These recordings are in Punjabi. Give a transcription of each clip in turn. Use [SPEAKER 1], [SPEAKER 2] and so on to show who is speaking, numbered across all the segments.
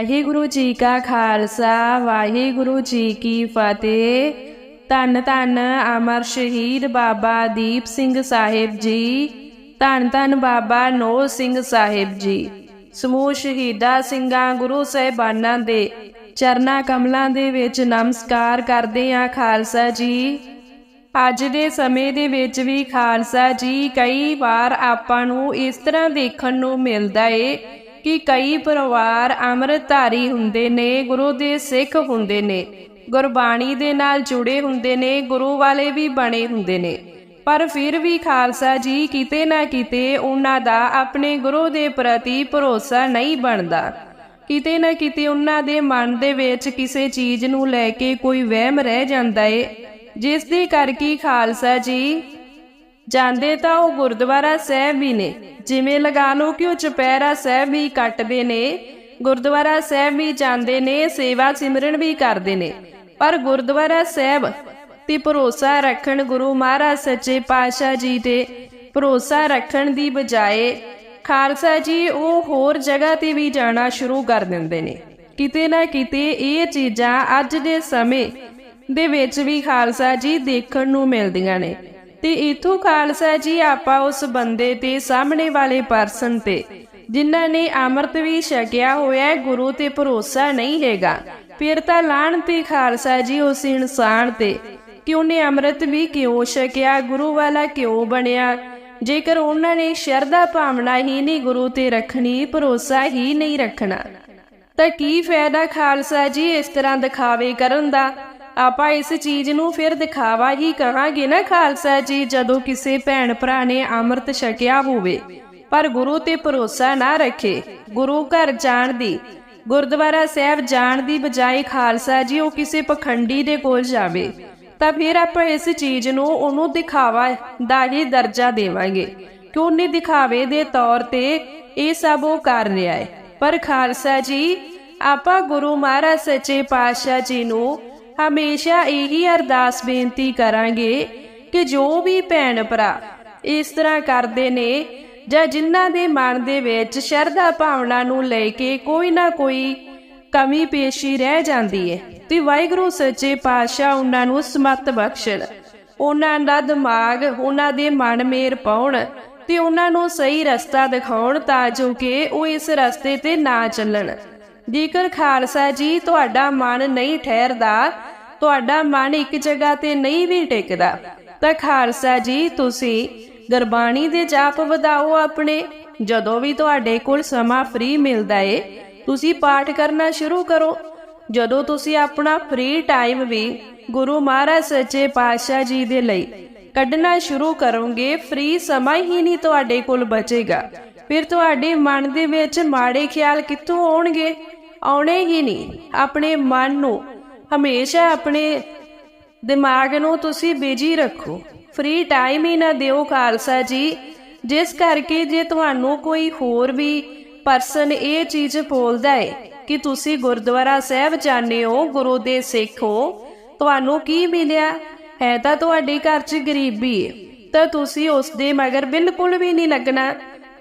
[SPEAKER 1] ਵਾਹਿਗੁਰੂ ਜੀ ਕਾ ਖਾਲਸਾ, ਵਾਹਿਗੁਰੂ ਜੀ ਕੀ ਫਤਿਹ। ਧੰਨ ਧੰਨ ਅਮਰ ਸ਼ਹੀਦ ਬਾਬਾ ਦੀਪ ਸਿੰਘ ਸਾਹਿਬ ਜੀ, ਧੰਨ ਧੰਨ ਬਾਬਾ ਨੋ ਸਿੰਘ ਸਾਹਿਬ ਜੀ। ਸਮੂਹ ਸ਼ਹੀਦਾਂ ਸਿੰਘਾਂ, ਗੁਰੂ ਸਾਹਿਬਾਨਾਂ ਦੇ ਚਰਨਾ ਕਮਲਾਂ ਦੇ ਵਿੱਚ ਨਮਸਕਾਰ ਕਰਦੇ ਆ ਖਾਲਸਾ ਜੀ। ਅੱਜ ਦੇ ਸਮੇਂ ਦੇ ਵਿੱਚ ਵੀ ਖਾਲਸਾ ਜੀ, ਕਈ ਵਾਰ ਆਪਾਂ ਨੂੰ ਇਸ ਤਰ੍ਹਾਂ ਦੇਖਣ ਨੂੰ ਮਿਲਦਾ ਏ ਕਿ ਕਈ ਪਰਿਵਾਰ ਅੰਮ੍ਰਿਤਧਾਰੀ ਹੁੰਦੇ ਨੇ, ਗੁਰੂ ਦੇ ਸਿੱਖ ਹੁੰਦੇ ਨੇ, ਗੁਰਬਾਣੀ ਦੇ ਨਾਲ ਜੁੜੇ ਹੁੰਦੇ ਨੇ, ਗੁਰੂ ਵਾਲੇ ਵੀ ਬਣੇ ਹੁੰਦੇ ਨੇ। ਪਰ ਫਿਰ ਵੀ ਖਾਲਸਾ ਜੀ ਕਿਤੇ ਨਾ ਕਿਤੇ ਉਹਨਾਂ ਦਾ ਆਪਣੇ ਗੁਰੂ ਦੇ ਪ੍ਰਤੀ ਭਰੋਸਾ ਨਹੀਂ ਬਣਦਾ। ਕਿਤੇ ਨਾ ਕਿਤੇ ਉਹਨਾਂ ਦੇ ਮਨ ਦੇ ਵਿੱਚ ਕਿਸੇ ਚੀਜ਼ ਨੂੰ ਲੈ ਕੇ ਕੋਈ ਵਹਿਮ ਰਹਿ ਜਾਂਦਾ ਏ, ਜਿਸ ਦੇ ਕਰਕੇ ਖਾਲਸਾ ਜੀ ਜਾਂਦੇ ਤਾਂ ਉਹ ਗੁਰਦੁਆਰਾ ਸਾਹਿਬ ਵੀ ਨੇ। ਜਿਵੇਂ ਲਗਾ ਲਓ ਕਿ ਉਹ ਚੁਪਹਿਰਾ ਸਾਹਿਬ ਵੀ ਕੱਟਦੇ ਨੇ, ਗੁਰਦੁਆਰਾ ਸਾਹਿਬ ਵੀ ਜਾਂਦੇ ਨੇ, ਸੇਵਾ ਸਿਮਰਨ ਵੀ ਕਰਦੇ ਨੇ। ਪਰ ਗੁਰਦੁਆਰਾ ਸਾਹਿਬ ਤੇ ਭਰੋਸਾ ਰੱਖਣ ਗੁਰੂ ਮਹਾਰਾਜ ਸੱਚੇ ਪਾਤਸ਼ਾਹ ਜੀ ਤੇ ਭਰੋਸਾ ਰੱਖਣ ਦੀ ਬਜਾਏ ਖਾਲਸਾ ਜੀ ਉਹ ਹੋਰ ਜਗ੍ਹਾ ਤੇ ਵੀ ਜਾਣਾ ਸ਼ੁਰੂ ਕਰ ਦਿੰਦੇ ਨੇ। ਕਿਤੇ ਨਾ ਕਿਤੇ ਇਹ ਚੀਜ਼ਾਂ ਅੱਜ ਦੇ ਸਮੇਂ ਦੇ ਵਿੱਚ ਵੀ ਖਾਲਸਾ ਜੀ ਦੇਖਣ ਨੂੰ ਮਿਲਦੀਆਂ ਨੇ। ਤੇ ਇਥੋਂ ਖਾਲਸਾ ਜੀ ਆਪਾਂ ਉਸ ਬੰਦੇ ਤੇ ਸਾਹਮਣੇ ਵਾਲੇ ਪਰਸਨ ਤੇ, ਜਿਨ੍ਹਾਂ ਨੇ ਅੰਮ੍ਰਿਤ ਵੀ ਛਕਿਆ ਹੋਇਆ ਗੁਰੂ ਤੇ ਭਰੋਸਾ ਨਹੀਂ ਹੈਗਾ। ਫਿਰ ਤਾਂ ਲਾਣ ਤੇ ਖਾਲਸਾ ਜੀ ਉਸ ਇਨਸਾਨ ਤੇ ਕਿ ਉਹਨੇ ਅੰਮ੍ਰਿਤ ਵੀ ਕਿਉਂ ਛਕਿਆ, ਗੁਰੂ ਵਾਲਾ ਕਿਉਂ ਬਣਿਆ? ਜੇਕਰ ਉਹਨਾਂ ਨੇ ਸ਼ਰਧਾ ਭਾਵਨਾ ਹੀ ਨਹੀਂ ਗੁਰੂ ਤੇ ਰੱਖਣੀ, ਭਰੋਸਾ ਹੀ ਨਹੀਂ ਰੱਖਣਾ। ਤਾਂ ਕੀ ਫਾਇਦਾ ਖਾਲਸਾ ਜੀ ਇਸ ਤਰ੍ਹਾਂ ਦਿਖਾਵੇ ਕਰਨ ਦਾ? ਆਪਾਂ ਇਸ ਚੀਜ਼ ਨੂੰ ਫਿਰ ਦਿਖਾਵਾ ਹੀ ਕਹਾਂਗੇ ਨਾ ਖਾਲਸਾ ਜੀ, ਜਦੋਂ ਕਿਸੇ ਭੈਣ ਭਰਾ ਨੇ ਅੰਮ੍ਰਿਤ ਛਕਿਆ ਹੋਵੇ। ਪਰ ਗੁਰੂ ਤੇ ਭਰੋਸਾ ਨਾ ਰੱਖੇ। ਗੁਰੂ ਘਰ ਜਾਣ ਦੀ, ਗੁਰਦੁਆਰਾ ਸਾਹਿਬ ਜਾਣ ਦੀ ਬਜਾਏ ਖਾਲਸਾ ਜੀ ਉਹ ਕਿਸੇ ਪਖੰਡੀ ਦੇ ਕੋਲ ਜਾਵੇ, ਤਾਂ ਫਿਰ ਆਪਾਂ ਇਸ ਚੀਜ਼ ਨੂੰ ਉਹਨੂੰ ਦਿਖਾਵਾ ਦਾ ਹੀ ਦਰਜਾ ਦੇਵਾਂਗੇ। ਕਿ ਉਹਨੇ ਦਿਖਾਵੇ ਦੇ ਤੌਰ ਤੇ ਇਹ ਸਭ ਉਹ ਕਰ ਰਿਹਾ ਹੈ। ਪਰ ਖਾਲਸਾ ਜੀ, ਆਪਾਂ ਗੁਰੂ ਮਹਾਰਾਜ ਸੱਚੇ ਪਾਤਸ਼ਾਹ ਜੀ ਨੂੰ ਹਮੇਸ਼ਾ ਇਹੀ ਅਰਦਾਸ ਬੇਨਤੀ ਕਰਾਂਗੇ ਕਿ ਜੋ ਵੀ ਭੈਣ ਭਰਾ ਇਸ ਤਰ੍ਹਾਂ ਕਰਦੇ ਨੇ ਜਾਂ ਜਿਨ੍ਹਾਂ ਦੇ ਮਨ ਦੇ ਵਿੱਚ ਸ਼ਰਧਾ ਭਾਵਨਾ ਨੂੰ ਲੈ ਕੇ ਕੋਈ ਨਾ ਕੋਈ ਕਮੀ ਪੇਸ਼ੀ ਰਹਿ ਜਾਂਦੀ ਹੈ ਤੇ ਵਾਹਿਗੁਰੂ ਸੱਚੇ ਪਾਤਸ਼ਾਹ ਉਹਨਾਂ ਨੂੰ ਸਮਤ ਬਖਸ਼ਣ। ਉਹਨਾਂ ਦਾ ਦਿਮਾਗ ਉਹਨਾਂ ਦੇ ਮਨ ਮੇਰ ਪਾਉਣ ਤੇ ਉਹਨਾਂ ਨੂੰ ਸਹੀ ਰਸਤਾ ਦਿਖਾਉਣ ਤਾਂ ਜੋ ਕਿ ਉਹ ਇਸ ਰਸਤੇ ਤੇ ਨਾ ਚੱਲਣ। ਜੇਕਰ ਖਾਲਸਾ ਜੀ ਤੁਹਾਡਾ ਮਨ ਨਹੀਂ ਠਹਿਰਦਾ ਤੁਹਾਡਾ ਮਨ ਇੱਕ ਜਗ੍ਹਾ ਤੇ ਨਹੀਂ ਵੀ ਟਿਕਦਾ। ਤਾਂ ਖਾਲਸਾ ਜੀ, ਤੁਸੀਂ ਗੁਰਬਾਣੀ ਦੇ ਜਾਪ ਵਧਾਓ ਆਪਣੇ। ਜਦੋਂ ਵੀ ਤੁਹਾਡੇ ਕੋਲ ਸਮਾਂ ਫ੍ਰੀ ਮਿਲਦਾ ਏ, ਤੁਸੀਂ ਪਾਠ ਕਰਨਾ ਸ਼ੁਰੂ ਕਰੋ। ਜਦੋਂ ਤੁਸੀਂ ਆਪਣਾ ਫ੍ਰੀ ਟਾਈਮ ਵੀ ਗੁਰੂ ਮਹਾਰਾਜ ਸੱਚੇ ਪਾਤਸ਼ਾਹ ਜੀ ਦੇ ਲਈ ਕੱਢਣਾ ਸ਼ੁਰੂ ਕਰੋਗੇ ਫ੍ਰੀ ਸਮਾਂ ਹੀ ਨਹੀਂ ਤੁਹਾਡੇ ਕੋਲ ਬਚੇਗਾ। ਫਿਰ ਤੁਹਾਡੇ ਮਨ ਦੇ ਵਿੱਚ ਮਾੜੇ ਖਿਆਲ ਕਿੱਥੋਂ ਆਉਣਗੇ? ਆਉਣੇ ਹੀ ਨਹੀਂ। ਆਪਣੇ ਮਨ ਨੂੰ ਹਮੇਸ਼ਾ ਆਪਣੇ ਦਿਮਾਗ ਨੂੰ ਤੁਸੀਂ ਬਿਜ਼ੀ ਰੱਖੋ। ਫ੍ਰੀ ਟਾਈਮ ਹੀ ਨਾ ਦਿਓ ਖਾਲਸਾ ਜੀ। ਜਿਸ ਕਰਕੇ ਜੇ ਤੁਹਾਨੂੰ ਕੋਈ ਹੋਰ ਵੀ ਪਰਸਨ ਇਹ ਚੀਜ਼ ਬੋਲਦਾ ਹੈ ਕਿ ਤੁਸੀਂ ਗੁਰਦੁਆਰਾ ਸਾਹਿਬ ਜਾਂਦੇ ਹੋ, ਗੁਰੂ ਦੇ ਸਿੱਖ ਹੋ, ਤੁਹਾਨੂੰ ਕੀ ਮਿਲਿਆ? ਹੈ ਤਾਂ ਤੁਹਾਡੇ ਘਰ 'ਚ ਗਰੀਬੀ ਹੈ ਤਾਂ ਤੁਸੀਂ ਉਸ ਦੇ ਮਗਰ ਬਿਲਕੁਲ ਵੀ ਨਹੀਂ ਲੱਗਣਾ।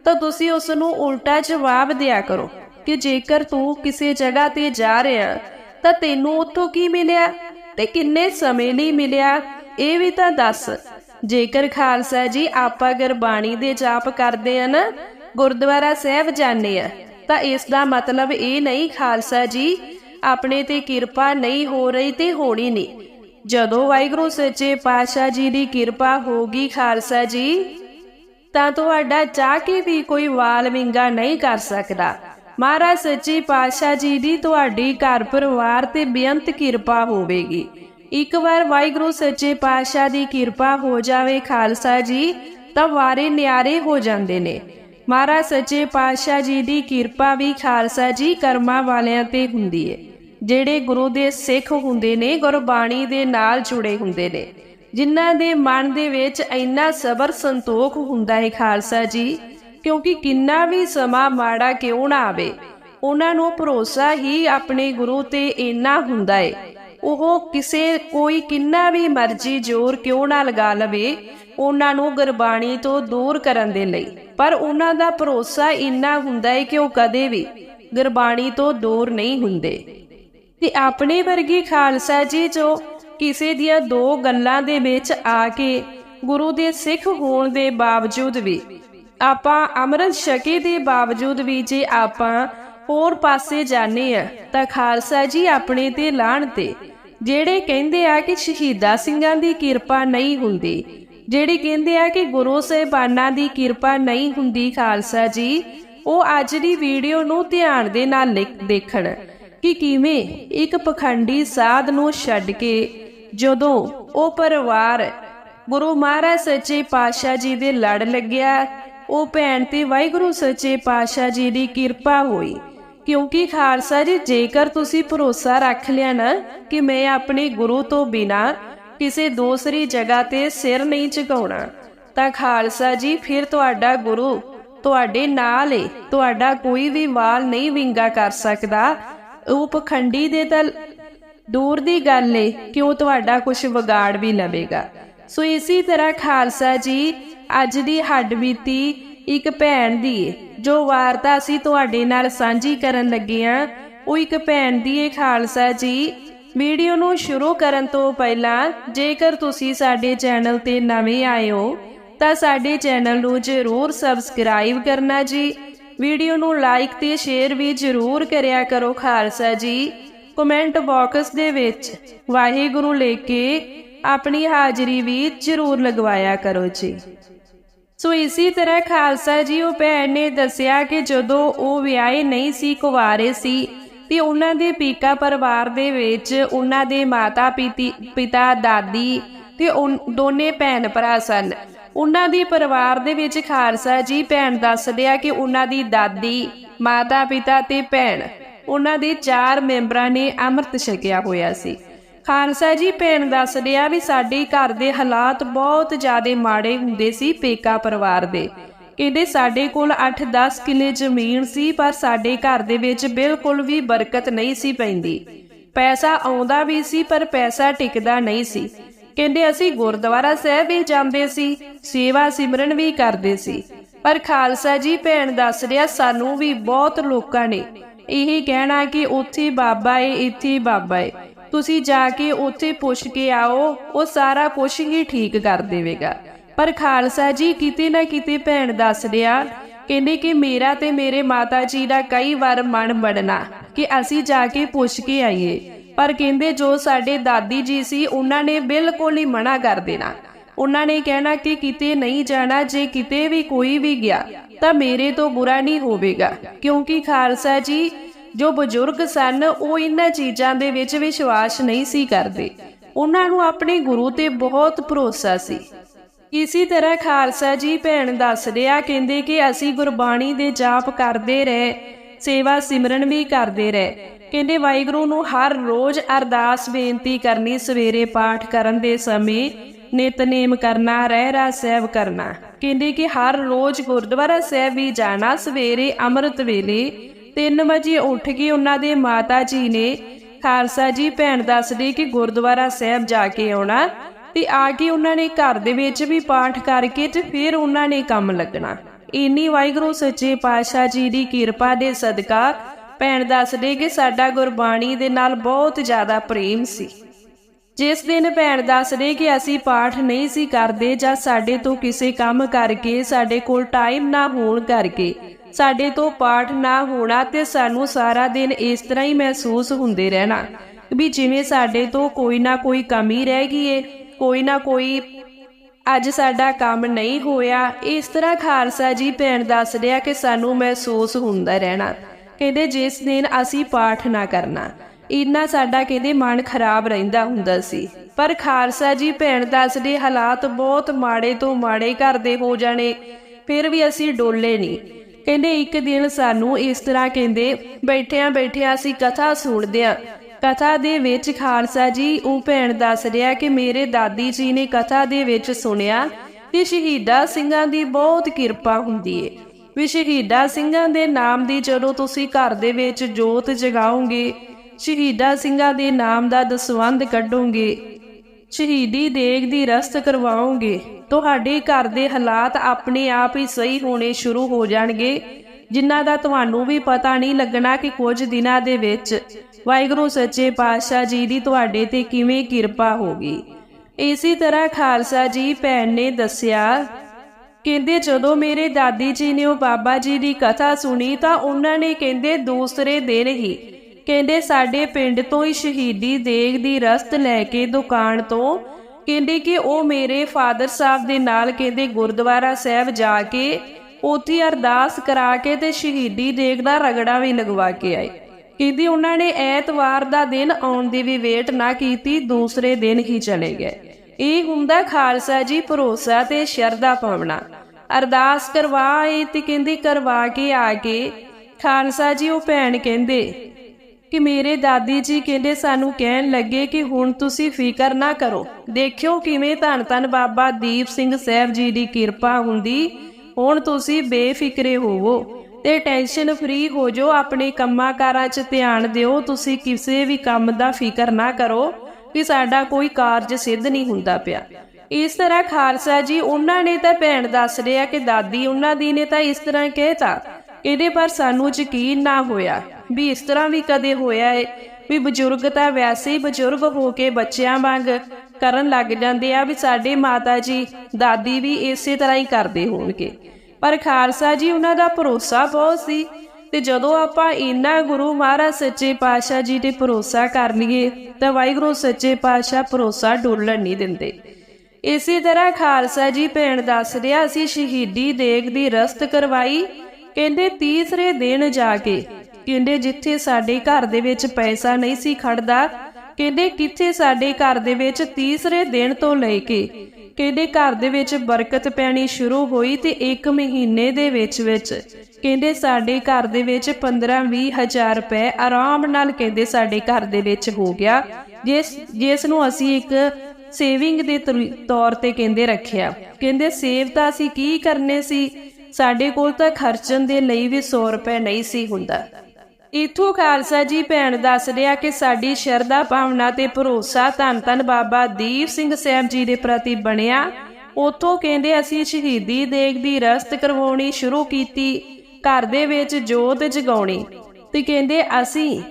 [SPEAKER 1] ਤਾਂ ਤੁਸੀਂ ਉਸ ਨੂੰ ਉਲਟਾ ਜਵਾਬ ਦਿਆ ਕਰੋ ਕਿ ਜੇਕਰ ਤੂੰ ਕਿਸੇ ਜਗ੍ਹਾ ਤੇ ਜਾ ਰਿਹਾ ਤਾਂ ਤੈਨੂੰ ਉੱਥੋਂ ਕੀ ਮਿਲਿਆ? ਤੇ ਕਿੰਨੇ ਸਮੇਂ ਲਈ ਮਿਲਿਆ? ਇਹ ਵੀ ਤਾਂ ਦੱਸ। ਜੇਕਰ ਖਾਲਸਾ ਜੀ ਆਪਾਂ ਗੁਰਬਾਣੀ ਦੇ ਜਾਪ ਕਰਦੇ ਆ ਨਾ, ਗੁਰਦੁਆਰਾ ਸਾਹਿਬ ਜਾਂਦੇ ਆ, ਤਾਂ ਇਸ ਦਾ ਮਤਲਬ ਇਹ ਨਹੀਂ ਖਾਲਸਾ ਜੀ, ਆਪਣੇ ਤੇ ਕਿਰਪਾ ਨਹੀਂ ਹੋ ਰਹੀ ਤੇ ਹੋਣੀ ਨਹੀਂ। ਜਦੋਂ ਵਾਹਿਗੁਰੂ ਸੱਚੇ ਪਾਤਸ਼ਾਹ ਜੀ ਦੀ ਕਿਰਪਾ ਹੋਗੀ ਖਾਲਸਾ ਜੀ, ਤਾਂ ਤੁਹਾਡਾ ਚਾਹ ਕੇ ਵੀ ਕੋਈ ਵਾਲ ਵਿੰਗਾ ਨਹੀਂ ਕਰ ਸਕਦਾ। ਮਹਾਰਾਜ ਸੱਚੇ ਪਾਤਸ਼ਾਹ ਜੀ ਦੀ ਤੁਹਾਡੀ ਘਰ ਪਰਿਵਾਰ ਤੇ ਬੇਅੰਤ ਕਿਰਪਾ ਹੋਵੇਗੀ। ਇੱਕ ਵਾਰ ਵਾਹਿਗੁਰੂ ਸੱਚੇ ਪਾਤਸ਼ਾਹ ਦੀ ਕਿਰਪਾ ਹੋ ਜਾਵੇ ਖਾਲਸਾ ਜੀ, ਤਾਂ ਵਾਰੇ ਨਿਆਰੇ ਹੋ ਜਾਂਦੇ ਨੇ। ਮਹਾਰਾਜ ਸੱਚੇ ਪਾਤਸ਼ਾਹ ਜੀ ਦੀ ਕਿਰਪਾ ਵੀ ਖਾਲਸਾ ਜੀ ਕਰਮਾਂ ਵਾਲਿਆਂ ਤੇ ਹੁੰਦੀ ਹੈ ਜਿਹੜੇ ਗੁਰੂ ਦੇ ਸਿੱਖ ਹੁੰਦੇ ਨੇ, ਗੁਰਬਾਣੀ ਦੇ ਨਾਲ ਜੁੜੇ ਹੁੰਦੇ ਨੇ। ਜਿਨ੍ਹਾਂ ਦੇ ਮਨ ਦੇ ਵਿੱਚ ਇੰਨਾ ਸਬਰ ਸੰਤੋਖ ਹੁੰਦਾ ਹੈ ਖਾਲਸਾ ਜੀ ਕਿਉਂਕਿ ਕਿੰਨਾ ਵੀ ਸਮਾਂ ਮਾੜਾ ਕਿਉਂ ਨਾ ਆਵੇ, ਉਹਨਾਂ ਨੂੰ ਭਰੋਸਾ ਹੀ ਆਪਣੇ ਗੁਰੂ ਤੇ ਇੰਨਾ ਹੁੰਦਾ ਹੈ ਉਹ ਕਿਸੇ, ਕੋਈ ਕਿੰਨਾ ਵੀ ਮਰਜ਼ੀ ਜ਼ੋਰ ਕਿਉਂ ਨਾ ਲਗਾ ਲਵੇ, ਉਹਨਾਂ ਨੂੰ ਗੁਰਬਾਣੀ ਤੋਂ ਦੂਰ ਕਰਨ ਦੇ ਲਈ। ਪਰ ਉਹਨਾਂ ਦਾ ਭਰੋਸਾ ਇੰਨਾ ਹੁੰਦਾ ਹੈ ਕਿ ਉਹ ਕਦੇ ਵੀ ਗੁਰਬਾਣੀ ਤੋਂ ਦੂਰ ਨਹੀਂ ਹੁੰਦੇ। ਤੇ ਆਪਣੇ ਵਰਗੀ ਖਾਲਸਾ ਜੀ ਜੋ ਕਿਸੇ ਦੀਆਂ ਦੋ ਗੱਲਾਂ ਦੇ ਵਿੱਚ ਆ ਕੇ ਗੁਰੂ ਦੇ ਸਿੱਖ ਹੋਣ ਦੇ ਬਾਵਜੂਦ ਵੀ ਆਪਾਂ ਅੰਮ੍ਰਿਤ ਛਕੇ ਦੇ ਬਾਵਜੂਦ ਵੀ ਜੇ ਆਪਾਂ ਹੋਰ ਪਾਸੇ ਜਾਣੇ ਆ ਤਾਂ ਖਾਲਸਾ ਜੀ ਆਪਣੇ ਤੇ ਲਾਣ ਤੇ। ਜਿਹੜੇ ਕਹਿੰਦੇ ਆ ਕਿ ਸ਼ਹੀਦਾ ਸਿੰਘਾਂ ਦੀ ਕਿਰਪਾ ਨਹੀਂ ਹੁੰਦੀ, ਜਿਹੜੇ ਕਹਿੰਦੇ ਆ ਕਿ ਗੁਰੂ ਸਾਹਿਬਾਨਾਂ ਦੀ ਕਿਰਪਾ ਨਹੀਂ ਹੁੰਦੀ ਖਾਲਸਾ ਜੀ, ਉਹ ਅੱਜ ਦੀ ਵੀਡੀਓ ਨੂੰ ਧਿਆਨ ਦੇ ਨਾਲ ਲਿਖ- ਦੇਖਣ ਕਿ ਕਿਵੇਂ ਇੱਕ ਪਖੰਡੀ ਸਾਧ ਨੂੰ ਛੱਡ ਕੇ ਜਦੋਂ ਉਹ ਪਰਿਵਾਰ ਗੁਰੂ ਮਹਾਰਾਜ ਸੱਚੇ ਪਾਤਸ਼ਾਹ ਜੀ ਦੇ ਲੜ ਲੱਗਿਆ ਉਹ ਭੈਣ ਤੇ ਵਾਹਿਗੁਰੂ ਸੱਚੇ ਪਾਤਸ਼ਾਹ ਜੀ ਦੀ ਕਿਰਪਾ ਹੋਈ। ਕਿਉਂਕਿ ਖਾਲਸਾ ਜੀ, ਜੇਕਰ ਤੁਸੀਂ ਭਰੋਸਾ ਰੱਖ ਲਿਆ ਨਾ ਕਿ ਮੈਂ ਆਪਣੇ ਗੁਰੂ ਤੋਂ ਬਿਨਾ ਕਿਸੇ ਦੂਸਰੀ ਜਗ੍ਹਾ ਤੇ ਸਿਰ ਨਹੀਂ ਝੁਕਾਉਣਾ, ਤਾਂ ਖਾਲਸਾ ਜੀ, ਫਿਰ ਤੁਹਾਡਾ ਗੁਰੂ ਤੁਹਾਡੇ ਨਾਲ ਏ। ਤੁਹਾਡਾ ਕੋਈ ਵੀ ਵਾਲ ਨਹੀਂ ਵਿੰਗਾ ਕਰ ਸਕਦਾ। ਉਹ ਪਖੰਡੀ ਦੇ ਤਾਂ ਦੂਰ ਦੀ ਗੱਲ ਏ ਕਿ ਉਹ ਤੁਹਾਡਾ ਕੁਝ ਵਿਗਾੜ ਵੀ ਲਵੇਗਾ। ਸੋ ਇਸੇ ਤਰ੍ਹਾਂ ਖਾਲਸਾ ਜੀ ਅੱਜ ਦੀ ਹੱਡ ਬੀਤੀ ਇੱਕ ਭੈਣ ਦੀ ਜੋ ਵਾਰਤਾ ਅਸੀਂ ਤੁਹਾਡੇ ਨਾਲ ਸਾਂਝੀ ਕਰਨ ਲੱਗੇ ਆ, ਉਹ ਇੱਕ ਭੈਣ ਦੀ ਏ ਖਾਲਸਾ ਜੀ। ਵੀਡੀਓ ਨੂੰ ਸ਼ੁਰੂ ਕਰਨ ਤੋਂ ਪਹਿਲਾਂ ਜੇਕਰ ਤੁਸੀਂ ਸਾਡੇ ਚੈਨਲ ਤੇ ਨਵੇਂ ਆਏ ਹੋ, ਤਾਂ ਸਾਡੇ ਚੈਨਲ ਨੂੰ ਜ਼ਰੂਰ ਸਬਸਕ੍ਰਾਈਬ ਕਰਨਾ ਜੀ। ਵੀਡੀਓ ਨੂੰ ਲਾਈਕ ਤੇ ਸ਼ੇਅਰ ਵੀ ਜ਼ਰੂਰ ਕਰਿਆ ਕਰੋ ਖਾਲਸਾ ਜੀ। ਕਮੈਂਟ ਬਾਕਸ ਦੇ ਵਿੱਚ ਵਾਹਿਗੁਰੂ ਲੈ ਕੇ ਆਪਣੀ ਹਾਜ਼ਰੀ ਵੀ ਜ਼ਰੂਰ ਲਗਵਾਇਆ ਕਰੋ ਜੀ। ਸੋ ਇਸੇ ਤਰ੍ਹਾਂ ਖਾਲਸਾ ਜੀ, ਉਹ ਭੈਣ ਨੇ ਦੱਸਿਆ ਕਿ ਜਦੋਂ ਉਹ ਵਿਆਹੇ ਨਹੀਂ ਸੀ, ਕੁਵਾਰੇ ਸੀ, ਤੇ ਉਹਨਾਂ ਦੇ ਪੀਕਾ ਪਰਿਵਾਰ ਦੇ ਵਿੱਚ ਉਹਨਾਂ ਦੇ ਮਾਤਾ ਪਿਤੀ, ਪਿਤਾ, ਦਾਦੀ ਤੇ ਉਨ- ਦੋਨੇ ਭੈਣ ਭਰਾ ਸਨ। ਉਹਨਾਂ ਦੇ ਪਰਿਵਾਰ ਦੇ ਵਿੱਚ ਖਾਲਸਾ ਜੀ ਭੈਣ ਦੱਸਦੇ ਆ ਕਿ ਉਹਨਾਂ ਦੀ ਦਾਦੀ, ਮਾਤਾ ਪਿਤਾ ਤੇ ਭੈਣ, ਉਹਨਾਂ ਦੇ ਚਾਰ ਮੈਂਬਰਾਂ ਨੇ ਅੰਮ੍ਰਿਤ ਛਕਿਆ ਹੋਇਆ ਸੀ। ਖਾਲਸਾ ਜੀ, ਭੈਣ ਦੱਸ ਰਿਹਾ ਵੀ ਸਾਡੇ ਘਰ ਦੇ ਹਾਲਾਤ ਬਹੁਤ ਜ਼ਿਆਦਾ ਮਾੜੇ ਹੁੰਦੇ ਸੀ ਪੇਕਾ ਪਰਿਵਾਰ ਦੇ। ਕਹਿੰਦੇ ਸਾਡੇ ਕੋਲ 8-10 ਕਿੱਲੇ ਜ਼ਮੀਨ ਸੀ, ਪਰ ਸਾਡੇ ਘਰ ਦੇ ਵਿੱਚ ਬਿਲਕੁਲ ਵੀ ਬਰਕਤ ਨਹੀਂ ਸੀ ਪੈਂਦੀ। ਪੈਸਾ ਆਉਂਦਾ ਵੀ ਸੀ, ਪਰ ਪੈਸਾ ਟਿਕਦਾ ਨਹੀਂ ਸੀ। ਕਹਿੰਦੇ ਅਸੀਂ ਗੁਰਦੁਆਰਾ ਸਾਹਿਬ ਵੀ ਜਾਂਦੇ ਸੀ, ਸੇਵਾ ਸਿਮਰਨ ਵੀ ਕਰਦੇ ਸੀ। ਪਰ ਖਾਲਸਾ ਜੀ, ਭੈਣ ਦੱਸ ਰਿਹਾ ਸਾਨੂੰ ਵੀ ਬਹੁਤ ਲੋਕਾਂ ਨੇ ਇਹੀ ਕਹਿਣਾ ਕਿ ਉੱਥੇ ਬਾਬਾ ਏ, ਇੱਥੇ ਬਾਬਾ ਏ। ਤੁਸੀਂ ਜਾ ਕੇ ਉੱਥੇ ਪੁੱਛ ਕੇ ਆਓ, ਉਹ ਸਾਰਾ ਕੁਝ ਹੀ ਠੀਕ ਕਰ ਦੇਵੇਗਾ। ਪਰ ਖਾਲਸਾ ਜੀ ਕਿਤੇ ਨਾ ਕਿਤੇ ਭੈਣ ਦੱਸ ਰਿਹਾ, ਕਹਿੰਦੇ ਕਿ ਮੇਰਾ ਤੇ ਮੇਰੇ ਮਾਤਾ ਜੀ ਦਾ ਕਈ ਵਾਰ ਮਨ ਬੜਨਾ ਕਿ ਅਸੀਂ ਜਾ ਕੇ ਪੁੱਛ ਕੇ ਆਈਏ। ਪਰ ਕਹਿੰਦੇ ਜੋ ਸਾਡੇ ਦਾਦੀ ਜੀ ਸੀ, ਉਹਨਾਂ ਨੇ ਬਿਲਕੁਲ ਹੀ ਮਨਾ ਕਰ ਦੇਣਾ। ਉਹਨਾਂ ਨੇ ਕਹਿਣਾ ਕਿ ਕਿਤੇ ਨਹੀਂ ਜਾਣਾ, ਜੇ ਕਿਤੇ ਵੀ ਕੋਈ ਵੀ ਗਿਆ, ਤਾਂ ਮੇਰੇ ਤੋਂ ਬੁਰਾ ਨਹੀਂ ਹੋਵੇਗਾ। ਕਿਉਂਕਿ ਖਾਲਸਾ ਜੀ ਜੋ ਬਜ਼ੁਰਗ ਸਨ, ਉਹ ਇਹਨਾਂ ਚੀਜ਼ਾਂ ਦੇ ਵਿੱਚ ਵਿਸ਼ਵਾਸ ਨਹੀਂ ਸੀ ਕਰਦੇ। ਉਹਨਾਂ ਨੂੰ ਆਪਣੇ ਗੁਰੂ ਤੇ ਬਹੁਤ ਭਰੋਸਾ ਸੀ। ਇਸੇ ਤਰ੍ਹਾਂ ਖਾਲਸਾ ਜੀ ਭੈਣ ਦੱਸਦੇ ਆ ਕਹਿੰਦੇ ਕਿ ਅਸੀਂ ਗੁਰਬਾਣੀ ਦੇ ਜਾਪ ਕਰਦੇ ਰਹੇ, ਸੇਵਾ ਸਿਮਰਨ ਵੀ ਕਰਦੇ ਰਹੇ। ਕਹਿੰਦੇ, ਵਾਹਿਗੁਰੂ ਨੂੰ ਹਰ ਰੋਜ਼ ਅਰਦਾਸ ਬੇਨਤੀ ਕਰਨੀ, ਸਵੇਰੇ ਪਾਠ ਕਰਨ ਦੇ ਸਮੇਂ ਨਿਤਨੇਮ ਕਰਨਾ ਰਹਿ ਰਹਿਰਾ ਸਹਿਬ ਕਰਨਾ। ਕਹਿੰਦੇ ਕਿ ਹਰ ਰੋਜ਼ ਗੁਰਦੁਆਰਾ ਸਾਹਿਬ ਵੀ ਜਾਣਾ, ਸਵੇਰੇ ਅੰਮ੍ਰਿਤ ਵੇਲੇ 3 ਵਜੇ ਉੱਠ ਕੇ ਉਹਨਾਂ ਦੇ ਮਾਤਾ ਜੀ ਨੇ ਖਾਲਸਾ ਜੀ ਭੈਣ ਦੱਸਦੇ ਕਿ ਗੁਰਦੁਆਰਾ ਸਾਹਿਬ ਜਾ ਕੇ ਆਉਣਾ ਤੇ ਆ ਕੇ ਉਹਨਾਂ ਨੇ ਘਰ ਦੇ ਵਿੱਚ ਵੀ ਪਾਠ ਕਰਕੇ ਤੇ ਫਿਰ ਉਹਨਾਂ ਨੇ ਕੰਮ ਲੱਗਣਾ। ਇੰਨੀ ਵਾਹਿਗੁਰੂ ਸੱਚੇ ਪਾਤਸ਼ਾਹ ਜੀ ਦੀ ਕਿਰਪਾ ਦੇ ਸਦਕਾ ਭੈਣ ਦੱਸਦੇ ਕਿ ਸਾਡਾ ਗੁਰਬਾਣੀ ਦੇ ਨਾਲ ਬਹੁਤ ਜ਼ਿਆਦਾ ਪ੍ਰੇਮ ਸੀ। ਜਿਸ ਦਿਨ ਭੈਣ ਦੱਸਦੇ ਕਿ ਅਸੀਂ ਪਾਠ ਨਹੀਂ ਸੀ ਕਰਦੇ ਜਾਂ ਸਾਡੇ ਤੋਂ ਕਿਸੇ ਕੰਮ ਕਰਕੇ ਸਾਡੇ ਕੋਲ ਟਾਈਮ ਨਾ ਹੋਣ ਕਰਕੇ ਸਾਡੇ ਤੋਂ ਪਾਠ ਨਾ ਹੋਣਾ ਤੇ ਸਾਨੂੰ ਸਾਰਾ ਦਿਨ ਇਸ ਤਰ੍ਹਾਂ ਹੀ ਮਹਿਸੂਸ ਹੁੰਦੇ ਰਹਿਣਾ। ਵੀ ਜਿਵੇਂ ਸਾਡੇ ਤੋਂ ਕੋਈ ਨਾ ਕੋਈ ਕਮੀ ਰਹਿ ਗਈ ਏ, ਕੋਈ ਨਾ ਕੋਈ ਅੱਜ ਸਾਡਾ ਕੰਮ ਨਹੀਂ ਹੋਇਆ, ਇਸ ਤਰ੍ਹਾਂ ਖਾਲਸਾ ਜੀ ਭੈਣ ਦੱਸ ਰਿਹਾ ਕਿ ਸਾਨੂੰ ਮਹਿਸੂਸ ਹੁੰਦਾ ਰਹਿਣਾ। ਕਹਿੰਦੇ ਜਿਸ ਦਿਨ ਅਸੀਂ ਪਾਠ ਨਾ ਕਰਨਾ, ਇੰਨਾ ਸਾਡਾ ਕਹਿੰਦੇ ਮਨ ਖਰਾਬ ਰਹਿੰਦਾ ਹੁੰਦਾ ਸੀ। ਪਰ ਖਾਲਸਾ ਜੀ ਭੈਣ ਦੱਸਦੇ ਹਾਲਾਤ ਬਹੁਤ ਮਾੜੇ ਤੋਂ ਮਾੜੇ ਘਰ ਦੇ ਹੋ ਜਾਣੇ, ਫਿਰ ਵੀ ਅਸੀਂ ਡੋਲੇ ਨਹੀਂ। ਕਹਿੰਦੇ ਇੱਕ ਦਿਨ ਸਾਨੂੰ ਇਸ ਤਰ੍ਹਾਂ ਕਹਿੰਦੇ, ਬੈਠਿਆਂ ਬੈਠਿਆਂ ਅਸੀਂ ਕਥਾ ਸੁਣਦੇ ਸੁਣਦਿਆਂ ਕਥਾ ਦੇ ਵਿੱਚ ਖਾਲਸਾ ਜੀ ਉਹ ਭੈਣ ਦੱਸ ਰਿਹਾ ਕਿ ਮੇਰੇ ਦਾਦੀ ਜੀ ਨੇ ਕਥਾ ਦੇ ਵਿੱਚ ਸੁਣਿਆ ਕਿ ਸ਼ਹੀਦਾ ਸਿੰਘਾਂ ਦੀ ਬਹੁਤ ਕਿਰਪਾ ਹੁੰਦੀ ਏ। ਵੀ ਸ਼ਹੀਦਾ ਸਿੰਘਾਂ ਦੇ ਨਾਮ ਦੀ ਜਦੋਂ ਤੁਸੀਂ ਘਰ ਦੇ ਵਿੱਚ ਜੋਤ ਜਗਾਓਗੇ, ਸ਼ਹੀਦਾ ਸਿੰਘਾਂ ਦੇ ਨਾਮ ਦਾ ਦਸਵੰਧ ਕੱਢੋਗੇ ਸ਼ਹੀਦੀ ਦੇਗ ਦੀ ਰਸਤ ਕਰਵਾਓਗੇ। ਤੁਹਾਡੇ ਘਰ ਦੇ ਹਾਲਾਤ ਆਪਣੇ ਆਪ ਹੀ ਸਹੀ ਹੋਣੇ ਸ਼ੁਰੂ ਹੋ ਜਾਣਗੇ। ਜਿਨ੍ਹਾਂ ਦਾ ਤੁਹਾਨੂੰ ਵੀ ਪਤਾ ਨਹੀਂ ਲੱਗਣਾ ਕਿ ਕੁਝ ਦਿਨਾਂ ਦੇ ਵਿੱਚ ਵਾਹਿਗੁਰੂ ਸੱਚੇ ਪਾਤਸ਼ਾਹ ਜੀ ਦੀ ਤੁਹਾਡੇ ਤੇ ਕਿਵੇਂ ਕਿਰਪਾ ਹੋਗੀ। ਇਸੇ ਤਰ੍ਹਾਂ ਖਾਲਸਾ ਜੀ ਭੈਣ ਨੇ ਦੱਸਿਆ, ਕਹਿੰਦੇ, ਜਦੋਂ ਮੇਰੇ ਦਾਦੀ ਜੀ ਨੇ ਉਹ ਬਾਬਾ ਜੀ ਦੀ ਕਥਾ ਸੁਣੀ ਤਾਂ ਉਹਨਾਂ ਨੇ ਕਹਿੰਦੇ, ਦੂਸਰੇ ਦਿਨ ਹੀ ਕਹਿੰਦੇ ਸਾਡੇ ਪਿੰਡ ਤੋਂ ਹੀ ਸ਼ਹੀਦੀ ਦੇਗ ਦੀ ਰਸਤ ਲੈ ਕੇ ਦੁਕਾਨ ਤੋਂ। ਕਹਿੰਦੇ ਕਿ ਉਹ ਮੇਰੇ ਫਾਦਰ ਸਾਹਿਬ ਦੇ ਨਾਲ ਕਹਿੰਦੇ ਗੁਰਦੁਆਰਾ ਸਾਹਿਬ ਜਾ ਕੇ ਉੱਥੇ ਅਰਦਾਸ ਕਰਾ ਕੇ ਤੇ ਸ਼ਹੀਦੀ ਦੇਗ ਦਾ ਰਗੜਾ ਵੀ ਲਗਵਾ ਕੇ ਆਏ। ਕਹਿੰਦੇ ਉਹਨਾਂ ਨੇ ਐਤਵਾਰ ਦਾ ਦਿਨ ਆਉਣ ਦੀ ਵੀ ਵੇਟ ਨਾ ਕੀਤੀ, ਦੂਸਰੇ ਦਿਨ ਹੀ ਚਲੇ ਗਏ। ਇਹ ਹੁੰਦਾ ਖਾਲਸਾ ਜੀ ਭਰੋਸਾ ਤੇ ਸ਼ਰਧਾ ਪਾਵਣਾ ਅਰਦਾਸ ਕਰਵਾਏ ਤੇ ਕਹਿੰਦੀ ਕਰਵਾ ਕੇ ਆ ਕੇ। ਖਾਲਸਾ ਜੀ ਉਹ ਭੈਣ ਕਹਿੰਦੇ ਕਿ ਮੇਰੇ ਦਾਦੀ ਜੀ ਕਹਿੰਦੇ ਸਾਨੂੰ ਕਹਿਣ ਲੱਗੇ ਕਿ ਹੁਣ ਤੁਸੀਂ ਫਿਕਰ ਨਾ ਕਰੋ। ਦੇਖਿਓ ਕਿਵੇਂ ਧੰਨ ਧੰਨ ਬਾਬਾ ਦੀਪ ਸਿੰਘ ਸਾਹਿਬ ਜੀ ਦੀ ਕਿਰਪਾ ਹੁੰਦੀ। ਹੁਣ ਤੁਸੀਂ ਬੇਫਿਕਰੇ ਹੋਵੋ ਤੇ ਟੈਨਸ਼ਨ ਫ੍ਰੀ ਹੋ ਜਾਓ, ਆਪਣੇ ਕੰਮਾਂ ਕਾਰਾਂ 'ਚ ਧਿਆਨ ਦਿਓ, ਤੁਸੀਂ ਕਿਸੇ ਵੀ ਕੰਮ ਦਾ ਫਿਕਰ ਨਾ ਕਰੋ ਕਿ ਸਾਡਾ ਕੋਈ ਕਾਰਜ ਸਿੱਧ ਨਹੀਂ ਹੁੰਦਾ ਪਿਆ। ਇਸ ਤਰ੍ਹਾਂ ਖਾਲਸਾ ਜੀ, ਉਹਨਾਂ ਨੇ ਤਾਂ ਭੈਣ ਦੱਸ ਰਿਹਾ ਕਿ ਦਾਦੀ ਉਹਨਾਂ ਦੀ ਨੇ ਤਾਂ ਇਸ ਤਰ੍ਹਾਂ ਕਹਿਤਾ। ਇਹਦੇ ਪਰ ਸਾਨੂੰ ਯਕੀਨ ਨਾ ਹੋਇਆ। ਵੀ ਇਸ ਤਰ੍ਹਾਂ ਵੀ ਕਦੇ ਹੋਇਆ ਹੈ ਵੀ ਬਜ਼ੁਰਗ ਤਾਂ ਵੈਸੇ ਹੀ ਬਜ਼ੁਰਗ ਹੋ ਕੇ ਬੱਚਿਆਂ ਵਾਂਗ ਕਰਨ ਲੱਗ ਜਾਂਦੇ ਆ ਵੀ ਸਾਡੇ ਮਾਤਾ ਜੀ, ਦਾਦੀ ਵੀ ਇਸੇ ਤਰ੍ਹਾਂ ਹੀ ਕਰਦੇ ਹੋਣਗੇ। ਪਰ ਖਾਲਸਾ ਜੀ, ਉਹਨਾਂ ਦਾ ਭਰੋਸਾ ਬਹੁਤ ਸੀ ਤੇ ਜਦੋਂ ਆਪਾਂ ਇੰਨਾ ਗੁਰੂ ਮਹਾਰਾਜ ਸੱਚੇ ਪਾਤਸ਼ਾਹ ਜੀ ਤੇ ਭਰੋਸਾ ਕਰ ਲਈਏ ਤਾਂ ਵਾਹਿਗੁਰੂ ਸੱਚੇ ਪਾਤਸ਼ਾਹ ਭਰੋਸਾ ਡੋਲਣ ਨਹੀਂ ਦਿੰਦੇ। ਇਸੇ ਤਰ੍ਹਾਂ ਖਾਲਸਾ ਜੀ ਭੈਣ ਦੱਸ ਰਿਹਾ ਸੀ, ਸ਼ਹੀਦੀ ਦੇਗ ਦੀ ਰਸਤ ਕਰਵਾਈ, ਕਹਿੰਦੇ ਤੀਸਰੇ ਦਿਨ ਜਾ ਕੇ ਕਹਿੰਦੇ ਜਿੱਥੇ ਸਾਡੇ ਘਰ ਦੇ ਵਿੱਚ ਪੈਸਾ ਨਹੀਂ ਸੀ ਖੜਦਾ, ਕਹਿੰਦੇ ਕਿੱਥੇ ਸਾਡੇ ਘਰ ਦੇ ਵਿੱਚ ਤੀਸਰੇ ਦਿਨ ਤੋਂ ਲੈ ਕੇ, ਕਹਿੰਦੇ ਘਰ ਦੇ ਵਿੱਚ ਬਰਕਤ ਪੈਣੀ ਸ਼ੁਰੂ ਹੋਈ ਤੇ 1 ਮਹੀਨੇ ਦੇ ਵਿੱਚ ਵਿੱਚ, ਕਹਿੰਦੇ ਸਾਡੇ ਘਰ ਦੇ ਵਿੱਚ 15-20 ਹਜ਼ਾਰ ਰੁਪਏ ਆਰਾਮ ਨਾਲ ਕਹਿੰਦੇ ਸਾਡੇ ਘਰ ਦੇ ਵਿੱਚ ਹੋ ਗਿਆ, ਜਿਸ ਜਿਸ ਨੂੰ ਅਸੀਂ ਇੱਕ ਸੇਵਿੰਗ ਦੇ ਤੌਰ ਤੇ ਕਹਿੰਦੇ ਰੱਖਿਆ, ਕਹਿੰਦੇ ਸੇਵ ਤਾਂ ਅਸੀਂ ਕੀ ਕਰਨੇ ਸੀ, ਸਾਡੇ ਕੋਲ ਤਾਂ ਖਰਚਣ ਦੇ ਲਈ ਵੀ 100 ਰੁਪਏ ਨਹੀਂ ਸੀ ਹੁੰਦਾ। ਇਥੋਂ ਖਾਲਸਾ ਜੀ ਭੈਣ ਦੱਸ ਰਿਹਾ ਕਿ ਸਾਡੀ ਸ਼ਰਧਾ ਭਾਵਨਾ ਤੇ ਭਰੋਸਾ ਧੰਨ ਧੰਨ ਬਾਬਾ ਦੀਪ ਸਿੰਘ ਸਾਹਿਬ ਜੀ ਦੇ ਪ੍ਰਤੀ ਬਣਿਆ। ਉਥੋਂ ਕਹਿੰਦੇ ਅਸੀਂ ਸ਼ਹੀਦੀ ਦੇਗ ਦੀ ਰਸਤ ਕਰਵਾਉਣੀ ਸ਼ੁਰੂ ਕੀਤੀ, ਘਰ ਦੇ ਵਿੱਚ ਜੋਤ ਜਗਾਉਣੀ। ਤੇ ਕਹਿੰਦੇ ਅਸੀਂ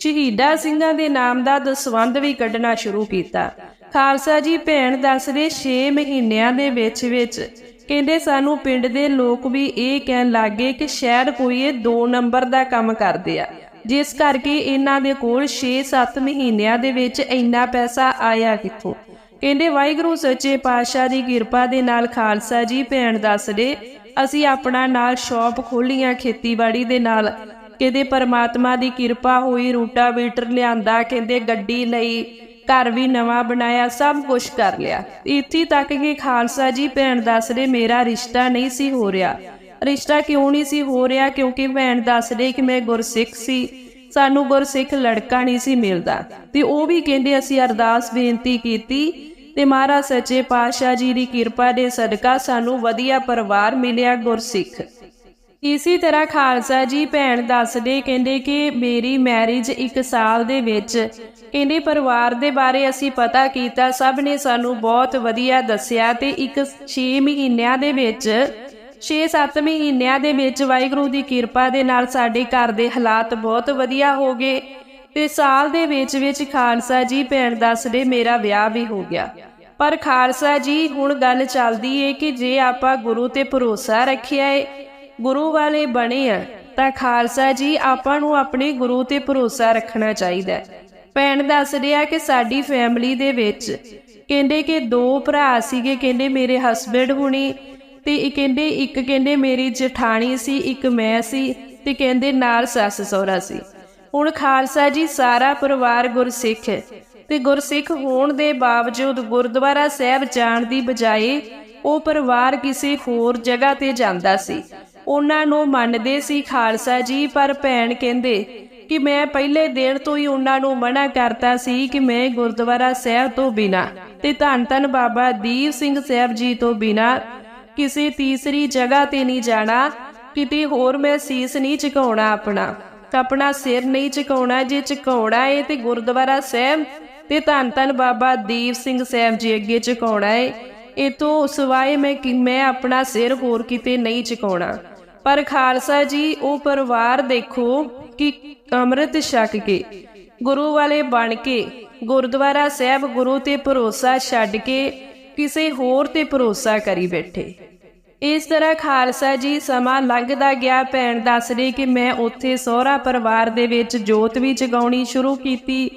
[SPEAKER 1] ਸ਼ਹੀਦਾ ਸਿੰਘਾਂ ਦੇ ਨਾਮ ਦਾ ਦਸਵੰਧ ਵੀ ਕੱਢਣਾ ਸ਼ੁਰੂ ਕੀਤਾ। ਖਾਲਸਾ ਜੀ ਭੈਣ ਦੱਸਦੇ 6 ਮਹੀਨਿਆਂ ਦੇ ਵਿੱਚ ਵਿੱਚ ਕਹਿੰਦੇ ਸਾਨੂੰ ਪਿੰਡ ਦੇ ਲੋਕ ਵੀ ਇਹ ਕਹਿਣ ਲੱਗੇ ਕਿ ਸ਼ਾਇਦ ਕੋਈ ਇਹ 2 ਨੰਬਰ ਦਾ ਕੰਮ ਕਰਦੇ ਆ। ਜਿਸ ਕਰਕੇ ਇਹਨਾਂ ਦੇ ਕੋਲ 6-7 ਮਹੀਨਿਆਂ ਦੇ ਵਿੱਚ ਇੰਨਾ ਪੈਸਾ ਆਇਆ ਕਿੱਥੋਂ? ਕਹਿੰਦੇ ਵਾਹਿਗੁਰੂ ਸੱਚੇ ਪਾਤਸ਼ਾਹ ਦੀ ਕਿਰਪਾ ਦੇ ਨਾਲ ਖਾਲਸਾ ਜੀ ਭੈਣ ਦੱਸਦੇ, ਅਸੀਂ ਆਪਣਾ ਨਾਲ ਸ਼ਾਪ ਖੋਲੀਆਂ ਖੇਤੀਬਾੜੀ ਦੇ ਨਾਲ। ਕਹਿੰਦੇ ਪਰਮਾਤਮਾ ਦੀ ਕਿਰਪਾ ਹੋਈ, ਰੂਟਾਵੀਟਰ ਲਿਆਂਦਾ, ਕਹਿੰਦੇ ਗੱਡੀ ਲਈ। ਘਰ ਵੀ ਨਵਾਂ ਬਣਾਇਆ, ਸਭ ਕੁਝ ਕਰ ਲਿਆ। ਇੱਥੇ ਤੱਕ ਕਿ ਖਾਲਸਾ ਜੀ ਭੈਣ ਦੱਸਦੇ ਮੇਰਾ ਰਿਸ਼ਤਾ ਨਹੀਂ ਸੀ ਹੋ ਰਿਹਾ। ਰਿਸ਼ਤਾ ਕਿਉਂ ਨਹੀਂ ਸੀ ਹੋ ਰਿਹਾ? ਕਿਉਂਕਿ ਭੈਣ ਦੱਸਦੇ ਕਿ ਮੈਂ ਗੁਰਸਿੱਖ ਸੀ। ਸਾਨੂੰ ਗੁਰਸਿੱਖ ਲੜਕਾ ਨਹੀਂ ਸੀ ਮਿਲਦਾ। ਤੇ ਉਹ ਵੀ ਕਹਿੰਦੇ ਅਸੀਂ ਅਰਦਾਸ ਬੇਨਤੀ ਕੀਤੀ, ਤੇ ਮਹਾਰਾਜ ਸੱਚੇ ਪਾਤਸ਼ਾਹ ਜੀ ਦੀ ਕਿਰਪਾ ਦੇ ਸਦਕਾ ਸਾਨੂੰ ਵਧੀਆ ਪਰਿਵਾਰ ਮਿਲਿਆ ਗੁਰਸਿੱਖ। ਇਸੇ ਤਰ੍ਹਾਂ ਖਾਲਸਾ ਜੀ ਭੈਣ ਦੱਸਦੇ ਕਹਿੰਦੇ ਕਿ ਮੇਰੀ ਮੈਰਿਜ 1 ਸਾਲ ਦੇ ਵਿੱਚ ਕਹਿੰਦੇ ਪਰਿਵਾਰ ਦੇ ਬਾਰੇ ਅਸੀਂ ਪਤਾ ਕੀਤਾ ਸਭ ਨੇ ਸਾਨੂੰ ਬਹੁਤ ਵਧੀਆ ਦੱਸਿਆ ਤੇ ਇੱਕ 6 ਮਹੀਨਿਆਂ ਦੇ ਵਿੱਚ 6-7 ਮਹੀਨਿਆਂ ਦੇ ਵਿੱਚ ਵਾਹਿਗੁਰੂ ਦੀ ਕਿਰਪਾ ਦੇ ਨਾਲ ਸਾਡੇ ਘਰ ਦੇ ਹਾਲਾਤ ਬਹੁਤ ਵਧੀਆ ਹੋ ਗਏ ਤੇ ਸਾਲ ਦੇ ਵਿੱਚ ਵਿੱਚ ਖਾਲਸਾ ਜੀ ਭੈਣ ਦੱਸਦੇ ਮੇਰਾ ਵਿਆਹ ਵੀ ਹੋ ਗਿਆ ਪਰ ਖਾਲਸਾ ਜੀ, ਹੁਣ ਗੱਲ ਚੱਲਦੀ ਏ ਕਿ ਜੇ ਆਪਾਂ ਗੁਰੂ ਤੇ ਭਰੋਸਾ ਰੱਖਿਆ ਏ, ਗੁਰੂ ਵਾਲੇ ਬਣੇ ਆ, ਤਾਂ ਖਾਲਸਾ ਜੀ ਆਪਾਂ ਨੂੰ ਆਪਣੇ ਗੁਰੂ ਤੇ ਭਰੋਸਾ ਰੱਖਣਾ ਚਾਹੀਦਾ ਹੈ। ਭੈਣ ਦੱਸ ਰਿਹਾ ਕਿ ਸਾਡੀ ਫੈਮਿਲੀ ਦੇ ਵਿੱਚ ਕਹਿੰਦੇ ਕਿ ਦੋ ਭਰਾ ਸੀਗੇ, ਕਹਿੰਦੇ ਮੇਰੇ ਹਸਬੰਡ ਹੁਣੀ ਤੇ ਇਹ ਕਹਿੰਦੇ ਇੱਕ ਕਹਿੰਦੇ ਮੇਰੀ ਜਠਾਣੀ ਸੀ, ਇੱਕ ਮੈਂ ਸੀ ਤੇ ਕਹਿੰਦੇ ਨਾਲ ਸੱਸ ਸਹੁਰਾ ਸੀ। ਹੁਣ ਖਾਲਸਾ ਜੀ, ਸਾਰਾ ਪਰਿਵਾਰ ਗੁਰਸਿੱਖ ਹੈ ਤੇ ਗੁਰਸਿੱਖ ਹੋਣ ਦੇ ਬਾਵਜੂਦ ਗੁਰਦੁਆਰਾ ਸਾਹਿਬ ਜਾਣ ਦੀ ਬਜਾਏ ਉਹ ਪਰਿਵਾਰ ਕਿਸੇ ਹੋਰ ਜਗ੍ਹਾ ਤੇ ਜਾਂਦਾ ਸੀ। ਉਹਨਾਂ ਨੂੰ ਮੰਨਦੇ ਸੀ ਖਾਲਸਾ ਜੀ, ਪਰ ਭੈਣ ਕਹਿੰਦੇ ਕਿ ਮੈਂ ਪਹਿਲੇ ਦਿਨ ਤੋਂ ਹੀ ਉਹਨਾਂ ਨੂੰ ਮਨਾ ਕਰਤਾ ਸੀ ਕਿ ਮੈਂ ਗੁਰਦੁਆਰਾ ਸਾਹਿਬ ਤੋਂ ਬਿਨਾ ਤੇ ਧੰਨ ਧੰਨ ਬਾਬਾ ਦੀਪ ਸਿੰਘ ਸਾਹਿਬ ਜੀ ਤੋਂ ਬਿਨਾ ਕਿਸੇ ਤੀਸਰੀ ਜਗ੍ਹਾ ਤੇ ਨਹੀਂ ਜਾਣਾ, ਕਿਤੇ ਹੋਰ ਮੈਂ ਸੀਸ ਨਹੀਂ ਝੁਕਾਉਣਾ ਆਪਣਾ ਆਪਣਾ ਸਿਰ ਨਹੀਂ ਝੁਕਾਉਣਾ ਜੇ ਝੁਕਾਉਣਾ ਏ ਤੇ ਗੁਰਦੁਆਰਾ ਸਾਹਿਬ ਤੇ ਧੰਨ ਧੰਨ ਬਾਬਾ ਦੀਪ ਸਿੰਘ ਸਾਹਿਬ ਜੀ ਅੱਗੇ ਝੁਕਾਉਣਾ ਏ, ਇਹ ਤੋਂ ਸਿਵਾਏ ਮੈਂ ਮੈਂ ਆਪਣਾ ਸਿਰ ਹੋਰ ਕਿਤੇ ਨਹੀਂ ਝੁਕਾਉਣਾ। ਪਰ ਖਾਲਸਾ ਜੀ, ਉਹ ਪਰਿਵਾਰ ਦੇਖੋ ਕਿ ਅੰਮ੍ਰਿਤ ਛਕ ਕੇ, ਗੁਰੂ ਵਾਲੇ ਬਣ ਕੇ, ਗੁਰਦੁਆਰਾ ਸਾਹਿਬ ਗੁਰੂ ਤੇ ਭਰੋਸਾ ਛੱਡ ਕੇ ਕਿਸੇ ਹੋਰ ਤੇ ਭਰੋਸਾ ਕਰੀ ਬੈਠੇ। ਇਸ ਤਰ੍ਹਾਂ ਖਾਲਸਾ ਜੀ ਸਮਾਂ ਲੰਘਦਾ ਗਿਆ। ਭੈਣ ਦੱਸ ਰਹੀ ਕਿ ਮੈਂ ਉੱਥੇ ਸਹੁਰਾ ਪਰਿਵਾਰ ਦੇ ਵਿੱਚ ਜੋਤ ਵੀ ਜਗਾਉਣੀ ਸ਼ੁਰੂ ਕੀਤੀ।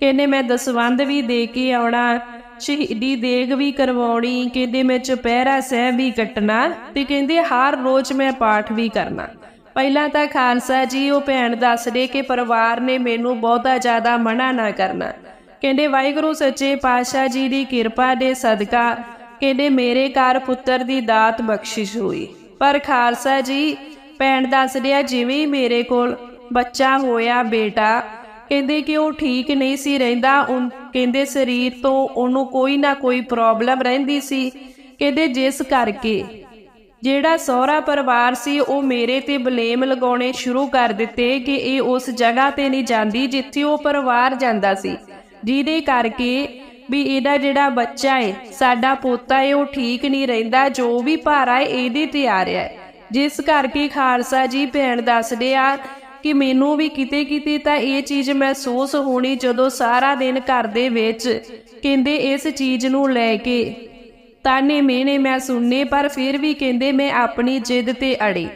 [SPEAKER 1] ਕਹਿੰਦੇ, ਮੈਂ ਦਸਵੰਧ ਵੀ ਦੇ ਕੇ ਆਉਣਾ। ਸ਼ਹੀਦੀ ਦੇਗ ਵੀ ਕਰਵਾਉਣੀ, ਕਹਿੰਦੇ ਮੈਂ ਚੁਪਹਿਰਾ ਸਾਹਿਬ ਵੀ ਕੱਟਣਾ ਤੇ ਕਹਿੰਦੇ ਹਰ ਰੋਜ਼ ਮੈਂ ਪਾਠ ਵੀ ਕਰਨਾ। ਪਹਿਲਾਂ ਤਾਂ ਖਾਲਸਾ ਜੀ ਉਹ ਭੈਣ ਦੱਸਦੇ ਕਿ ਪਰਿਵਾਰ ਨੇ ਮੈਨੂੰ ਬਹੁਤਾ ਜ਼ਿਆਦਾ ਮਨਾ ਨਾ ਕਰਨਾ। ਕਹਿੰਦੇ ਵਾਹਿਗੁਰੂ ਸੱਚੇ ਪਾਤਸ਼ਾਹ ਜੀ ਦੀ ਕਿਰਪਾ ਦੇ ਸਦਕਾ ਕਹਿੰਦੇ ਮੇਰੇ ਘਰ ਪੁੱਤਰ ਦੀ ਦਾਤ ਬਖਸ਼ਿਸ਼ ਹੋਈ। ਪਰ ਖਾਲਸਾ ਜੀ ਭੈਣ ਦੱਸਦੇ ਆ ਜਿਵੇਂ ਮੇਰੇ ਕੋਲ ਬੱਚਾ ਹੋਇਆ ਬੇਟਾ, ਕਹਿੰਦੇ ਕਿ ਉਹ ਠੀਕ ਨਹੀਂ ਸੀ ਰਹਿੰਦਾ ਕਹਿੰਦੇ ਸਰੀਰ ਤੋਂ ਉਹਨੂੰ ਕੋਈ ਨਾ ਕੋਈ ਪ੍ਰੋਬਲਮ ਰਹਿੰਦੀ ਸੀ। ਕਹਿੰਦੇ ਜਿਸ ਕਰਕੇ ਜਿਹੜਾ ਸਹੁਰਾ ਪਰਿਵਾਰ ਸੀ, ਉਹ ਮੇਰੇ ਤੇ ਬਲੇਮ ਲਗਾਉਣੇ ਸ਼ੁਰੂ ਕਰ ਦਿੱਤੇ ਕਿ ਇਹ ਉਸ ਜਗ੍ਹਾ ਤੇ ਨਹੀਂ ਜਾਂਦੀ ਜਿੱਥੇ ਉਹ ਪਰਿਵਾਰ ਜਾਂਦਾ ਸੀ। ਜਿਹਦੇ ਕਰਕੇ ਵੀ ਇਹਦਾ ਜਿਹੜਾ ਬੱਚਾ ਹੈ ਸਾਡਾ ਪੋਤਾ ਹੈ ਉਹ ਠੀਕ ਨਹੀਂ ਰਹਿੰਦਾ, ਜੋ ਵੀ ਭਾਰਾ ਹੈ ਇਹਦੇ ਤੇ ਆ ਰਿਹਾ ਹੈ ਜਿਸ ਕਰਕੇ ਖਾਲਸਾ ਜੀ ਭੈਣ ਦੱਸਦੇ ਆ ਕਿ ਮੈਨੂੰ ਵੀ ਕਿਤੇ ਕਿਤੇ ਤਾਂ ਇਹ ਚੀਜ਼ ਮਹਿਸੂਸ ਹੋਣੀ ਜਦੋਂ ਸਾਰਾ ਦਿਨ ਘਰ ਦੇ ਵਿੱਚ ਕਹਿੰਦੇ ਇਸ ਚੀਜ਼ ਨੂੰ ਲੈ ਕੇ। ਤਾਨੇ ਮੇਨੇ ਮੈਂ ਸੁਣਨੇ, ਪਰ ਫਿਰ ਵੀ ਕਹਿੰਦੇ ਮੈਂ ਆਪਣੀ ਜਿੱਦ ਤੇ ਅੜੀ।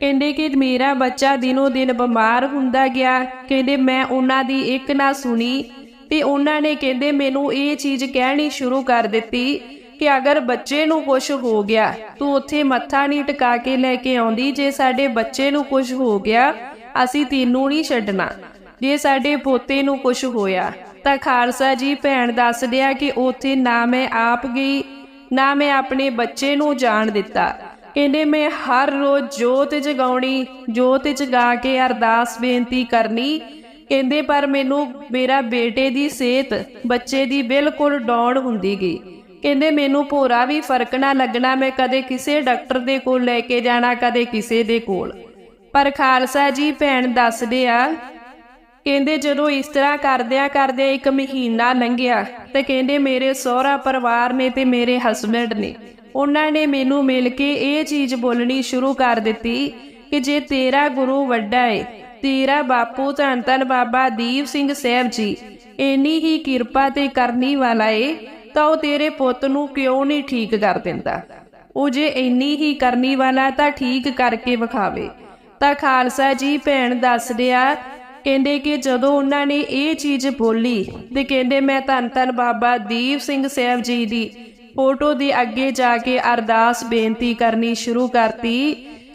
[SPEAKER 1] ਕਹਿੰਦੇ ਕਿ ਮੇਰਾ ਬੱਚਾ ਦਿਨੋ ਦਿਨ ਬਿਮਾਰ ਹੁੰਦਾ ਗਿਆ। ਕਹਿੰਦੇ ਮੈਂ ਉਹਨਾਂ ਦੀ ਇੱਕ ਨਾ ਸੁਣੀ ਤੇ ਉਹਨਾਂ ਨੇ ਕਹਿੰਦੇ ਮੈਨੂੰ ਇਹ ਚੀਜ਼ ਕਹਿਣੀ ਸ਼ੁਰੂ ਕਰ ਦਿੱਤੀ ਕਿ ਅਗਰ ਬੱਚੇ ਨੂੰ ਕੁਝ ਹੋ ਗਿਆ, ਤੂੰ ਉੱਥੇ ਮੱਥਾ ਨਹੀਂ ਟਿਕਾ ਕੇ ਲੈ ਕੇ ਆਉਂਦੀ। ਜੇ ਸਾਡੇ ਬੱਚੇ ਨੂੰ ਕੁਝ ਹੋ ਗਿਆ ਅਸੀਂ ਤੈਨੂੰ ਨਹੀਂ ਛੱਡਣਾ। ਜੇ ਸਾਡੇ ਪੋਤੇ ਨੂੰ ਕੁਝ ਹੋਇਆ, ਤਾਂ ਖਾਲਸਾ ਜੀ ਭੈਣ ਦੱਸ ਦਿਆ ਕਿ ਉੱਥੇ ਨਾ ਮੈਂ ਆਪ ਗਈ, ਨਾ ਮੈਂ ਆਪਣੇ ਬੱਚੇ ਨੂੰ ਜਾਣ ਦਿੱਤਾ। ਕਹਿੰਦੇ ਮੈਂ ਹਰ ਰੋਜ਼ ਜੋਤ ਜਗਾਉਣੀ, ਜੋਤ ਜਗਾ ਕੇ ਅਰਦਾਸ ਬੇਨਤੀ ਕਰਨੀ। ਕਹਿੰਦੇ ਪਰ ਮੈਨੂੰ ਮੇਰਾ ਬੇਟੇ ਦੀ ਸਿਹਤ, ਬੱਚੇ ਦੀ ਬਿਲਕੁਲ ਡਾਊਨ ਹੁੰਦੀ ਗਈ। ਕਹਿੰਦੇ ਮੈਨੂੰ ਭੋਰਾ ਵੀ ਫ਼ਰਕ ਨਾ ਲੱਗਣਾ, ਮੈਂ ਕਦੇ ਕਿਸੇ ਡਾਕਟਰ ਦੇ ਕੋਲ ਲੈ ਕੇ ਜਾਣਾ, ਕਦੇ ਕਿਸੇ ਦੇ ਕੋਲ। ਪਰ ਖਾਲਸਾ ਜੀ ਭੈਣ ਦੱਸਦੇ ਆ, ਕਹਿੰਦੇ ਜਦੋਂ ਇਸ ਤਰ੍ਹਾਂ ਕਰਦਿਆਂ ਕਰਦਿਆਂ ਇੱਕ ਮਹੀਨਾ ਲੰਘਿਆ ਤੇ ਕਹਿੰਦੇ ਮੇਰੇ ਸਹੁਰਾ ਪਰਿਵਾਰ ਨੇ ਤੇ ਮੇਰੇ ਹਸਬੰਡ ਨੇ, ਉਹਨਾਂ ਨੇ ਮੈਨੂੰ ਮਿਲ ਕੇ ਇਹ ਚੀਜ਼ ਬੋਲਣੀ ਸ਼ੁਰੂ ਕਰ ਦਿੱਤੀ ਕਿ ਜੇ ਤੇਰਾ ਗੁਰੂ ਵੱਡਾ ਏ, ਤੇਰਾ ਬਾਪੂ ਧੰਨ ਧੰਨ ਬਾਬਾ ਦੀਪ ਸਿੰਘ ਸਾਹਿਬ ਜੀ, ਇੰਨੀ ਹੀ ਕਿਰਪਾ ਤੇ ਕਰਨੀ ਵਾਲਾ ਏ, ਤਾਂ ਉਹ ਤੇਰੇ ਪੁੱਤ ਨੂੰ ਕਿਉਂ ਨਹੀਂ ਠੀਕ ਕਰ ਦਿੰਦਾ? ਉਹ ਜੇ ਇੰਨੀ ਹੀ ਕਰਨੀ ਵਾਲਾ ਤਾਂ ਠੀਕ ਕਰਕੇ ਵਿਖਾਵੇ। ਤਾਂ ਖਾਲਸਾ ਜੀ ਭੈਣ ਦੱਸਦੇ ਆ ਕਹਿੰਦੇ ਕਿ ਜਦੋਂ ਉਹਨਾਂ ਨੇ ਇਹ ਚੀਜ਼ ਬੋਲੀ ਤੇ ਕਹਿੰਦੇ ਮੈਂ ਧੰਨ ਧੰਨ ਬਾਬਾ ਦੀਪ ਸਿੰਘ ਸਾਹਿਬ ਜੀ ਦੀ ਫੋਟੋ ਦੇ ਅੱਗੇ ਜਾ ਕੇ ਅਰਦਾਸ ਬੇਨਤੀ ਕਰਨੀ ਸ਼ੁਰੂ ਕਰਤੀ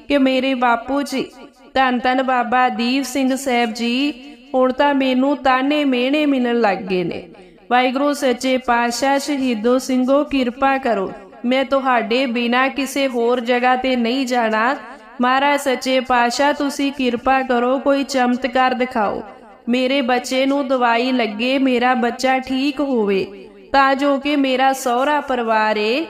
[SPEAKER 1] ਕਿ ਮੇਰੇ ਬਾਪੂ ਜੀ, ਧੰਨ ਧੰਨ ਬਾਬਾ ਦੀਪ ਸਿੰਘ ਸਾਹਿਬ ਜੀ, ਹੁਣ ਤਾਂ ਮੈਨੂੰ ਤਾਨੇ ਮਿਹਣੇ ਮਿਲਣ ਲੱਗ ਗਏ ਨੇ। ਵਾਹਿਗੁਰੂ ਸੱਚੇ ਪਾਤਸ਼ਾਹ ਸ਼ਹੀਦੋ ਸਿੰਘੋ ਕਿਰਪਾ ਕਰੋ। ਮੈਂ ਤੁਹਾਡੇ ਬਿਨਾ ਕਿਸੇ ਹੋਰ ਜਗ੍ਹਾ ਤੇ ਨਹੀਂ ਜਾਣਾ। ਮਹਾਰਾਜ ਸੱਚੇ ਪਾਤਸ਼ਾਹ, ਤੁਸੀਂ ਕਿਰਪਾ ਕਰੋ, ਕੋਈ ਚਮਤਕਾਰ ਦਿਖਾਓ। ਮੇਰੇ ਬੱਚੇ ਨੂੰ ਦਵਾਈ ਲੱਗੇ, ਮੇਰਾ ਬੱਚਾ ਠੀਕ ਹੋਵੇ, ਤਾਂ ਜੋ ਕਿ ਮੇਰਾ ਸਹੁਰਾ ਪਰਿਵਾਰ ਏ।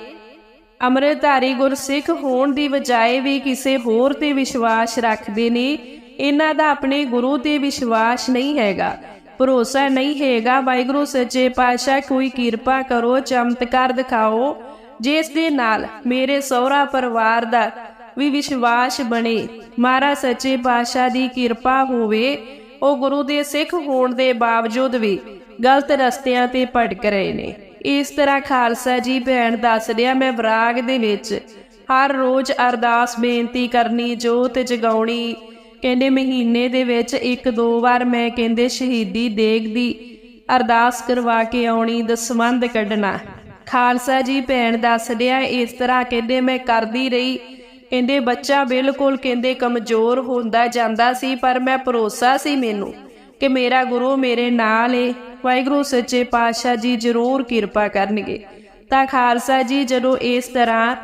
[SPEAKER 1] ਅੰਮ੍ਰਿਤਧਾਰੀ ਗੁਰਸਿੱਖ ਹੋਣ ਦੀ ਬਜਾਏ ਵੀ ਕਿਸੇ ਹੋਰ ਤੇ ਵਿਸ਼ਵਾਸ ਰੱਖਦੇ ਨੇ। ਇਹਨਾਂ ਦਾ ਆਪਣੇ ਗੁਰੂ ਤੇ ਵਿਸ਼ਵਾਸ ਨਹੀਂ ਹੈਗਾ। ਭਰੋਸਾ ਨਹੀਂ ਹੈਗਾ। ਵਾਹਿਗੁਰੂ ਸੱਚੇ ਪਾਤਸ਼ਾਹ, ਕੋਈ ਕਿਰਪਾ ਕਰੋ, ਚਮਤਕਾਰ ਦਿਖਾਓ। ਜਿਸ ਦੇ ਨਾਲ ਮੇਰੇ ਸਹੁਰਾ ਪਰਿਵਾਰ ਦਾ ਵੀ ਵਿਸ਼ਵਾਸ ਬਣੇ। ਮਹਾਰਾਜ ਸੱਚੇ ਪਾਤਸ਼ਾਹ ਦੀ ਕਿਰਪਾ ਹੋਵੇ, ਉਹ ਗੁਰੂ ਦੇ ਸਿੱਖ ਹੋਣ ਦੇ ਬਾਵਜੂਦ ਵੀ ਗਲਤ ਰਸਤਿਆਂ ਤੇ ਭਟਕ ਰਹੇ ਨੇ। ਇਸ ਤਰ੍ਹਾਂ ਖਾਲਸਾ ਜੀ ਭੈਣ ਦੱਸ ਰਿਹਾ ਮੈਂ ਵਿਰਾਗ ਦੇ ਵਿੱਚ ਹਰ ਰੋਜ਼ ਅਰਦਾਸ ਬੇਨਤੀ ਕਰਨੀ, ਜੋਤ ਜਗਾਉਣੀ। ਕਹਿੰਦੇ ਮਹੀਨੇ ਦੇ ਵਿੱਚ ਇੱਕ ਦੋ ਵਾਰ ਮੈਂ ਕਹਿੰਦੇ ਸ਼ਹੀਦੀ ਦੇਗ ਦੀ ਅਰਦਾਸ ਕਰਵਾ ਕੇ ਆਉਣੀ ਦਸਵੰਦ ਕੱਢਣਾ। ਖਾਲਸਾ ਜੀ ਭੈਣ ਦੱਸ ਰਿਹਾ ਇਸ ਤਰ੍ਹਾਂ ਕਹਿੰਦੇ ਮੈਂ ਕਰਦੀ ਰਹੀ ਕਹਿੰਦੇ, ਬੱਚਾ ਬਿਲਕੁਲ ਕਹਿੰਦੇ ਕਮਜ਼ੋਰ ਹੁੰਦਾ ਜਾਂਦਾ ਸੀ, ਪਰ ਮੈਂ ਭਰੋਸਾ ਸੀ ਮੈਨੂੰ ਕਿ ਮੇਰਾ ਗੁਰੂ ਮੇਰੇ ਨਾਲ ਏ। ਵਾਹਿਗੁਰੂ ਸੱਚੇ ਪਾਤਸ਼ਾਹ ਜੀ ਜ਼ਰੂਰ ਕਿਰਪਾ ਕਰਨਗੇ। ਤਾਂ ਖਾਲਸਾ ਜੀ ਜਦੋਂ ਇਸ ਤਰ੍ਹਾਂ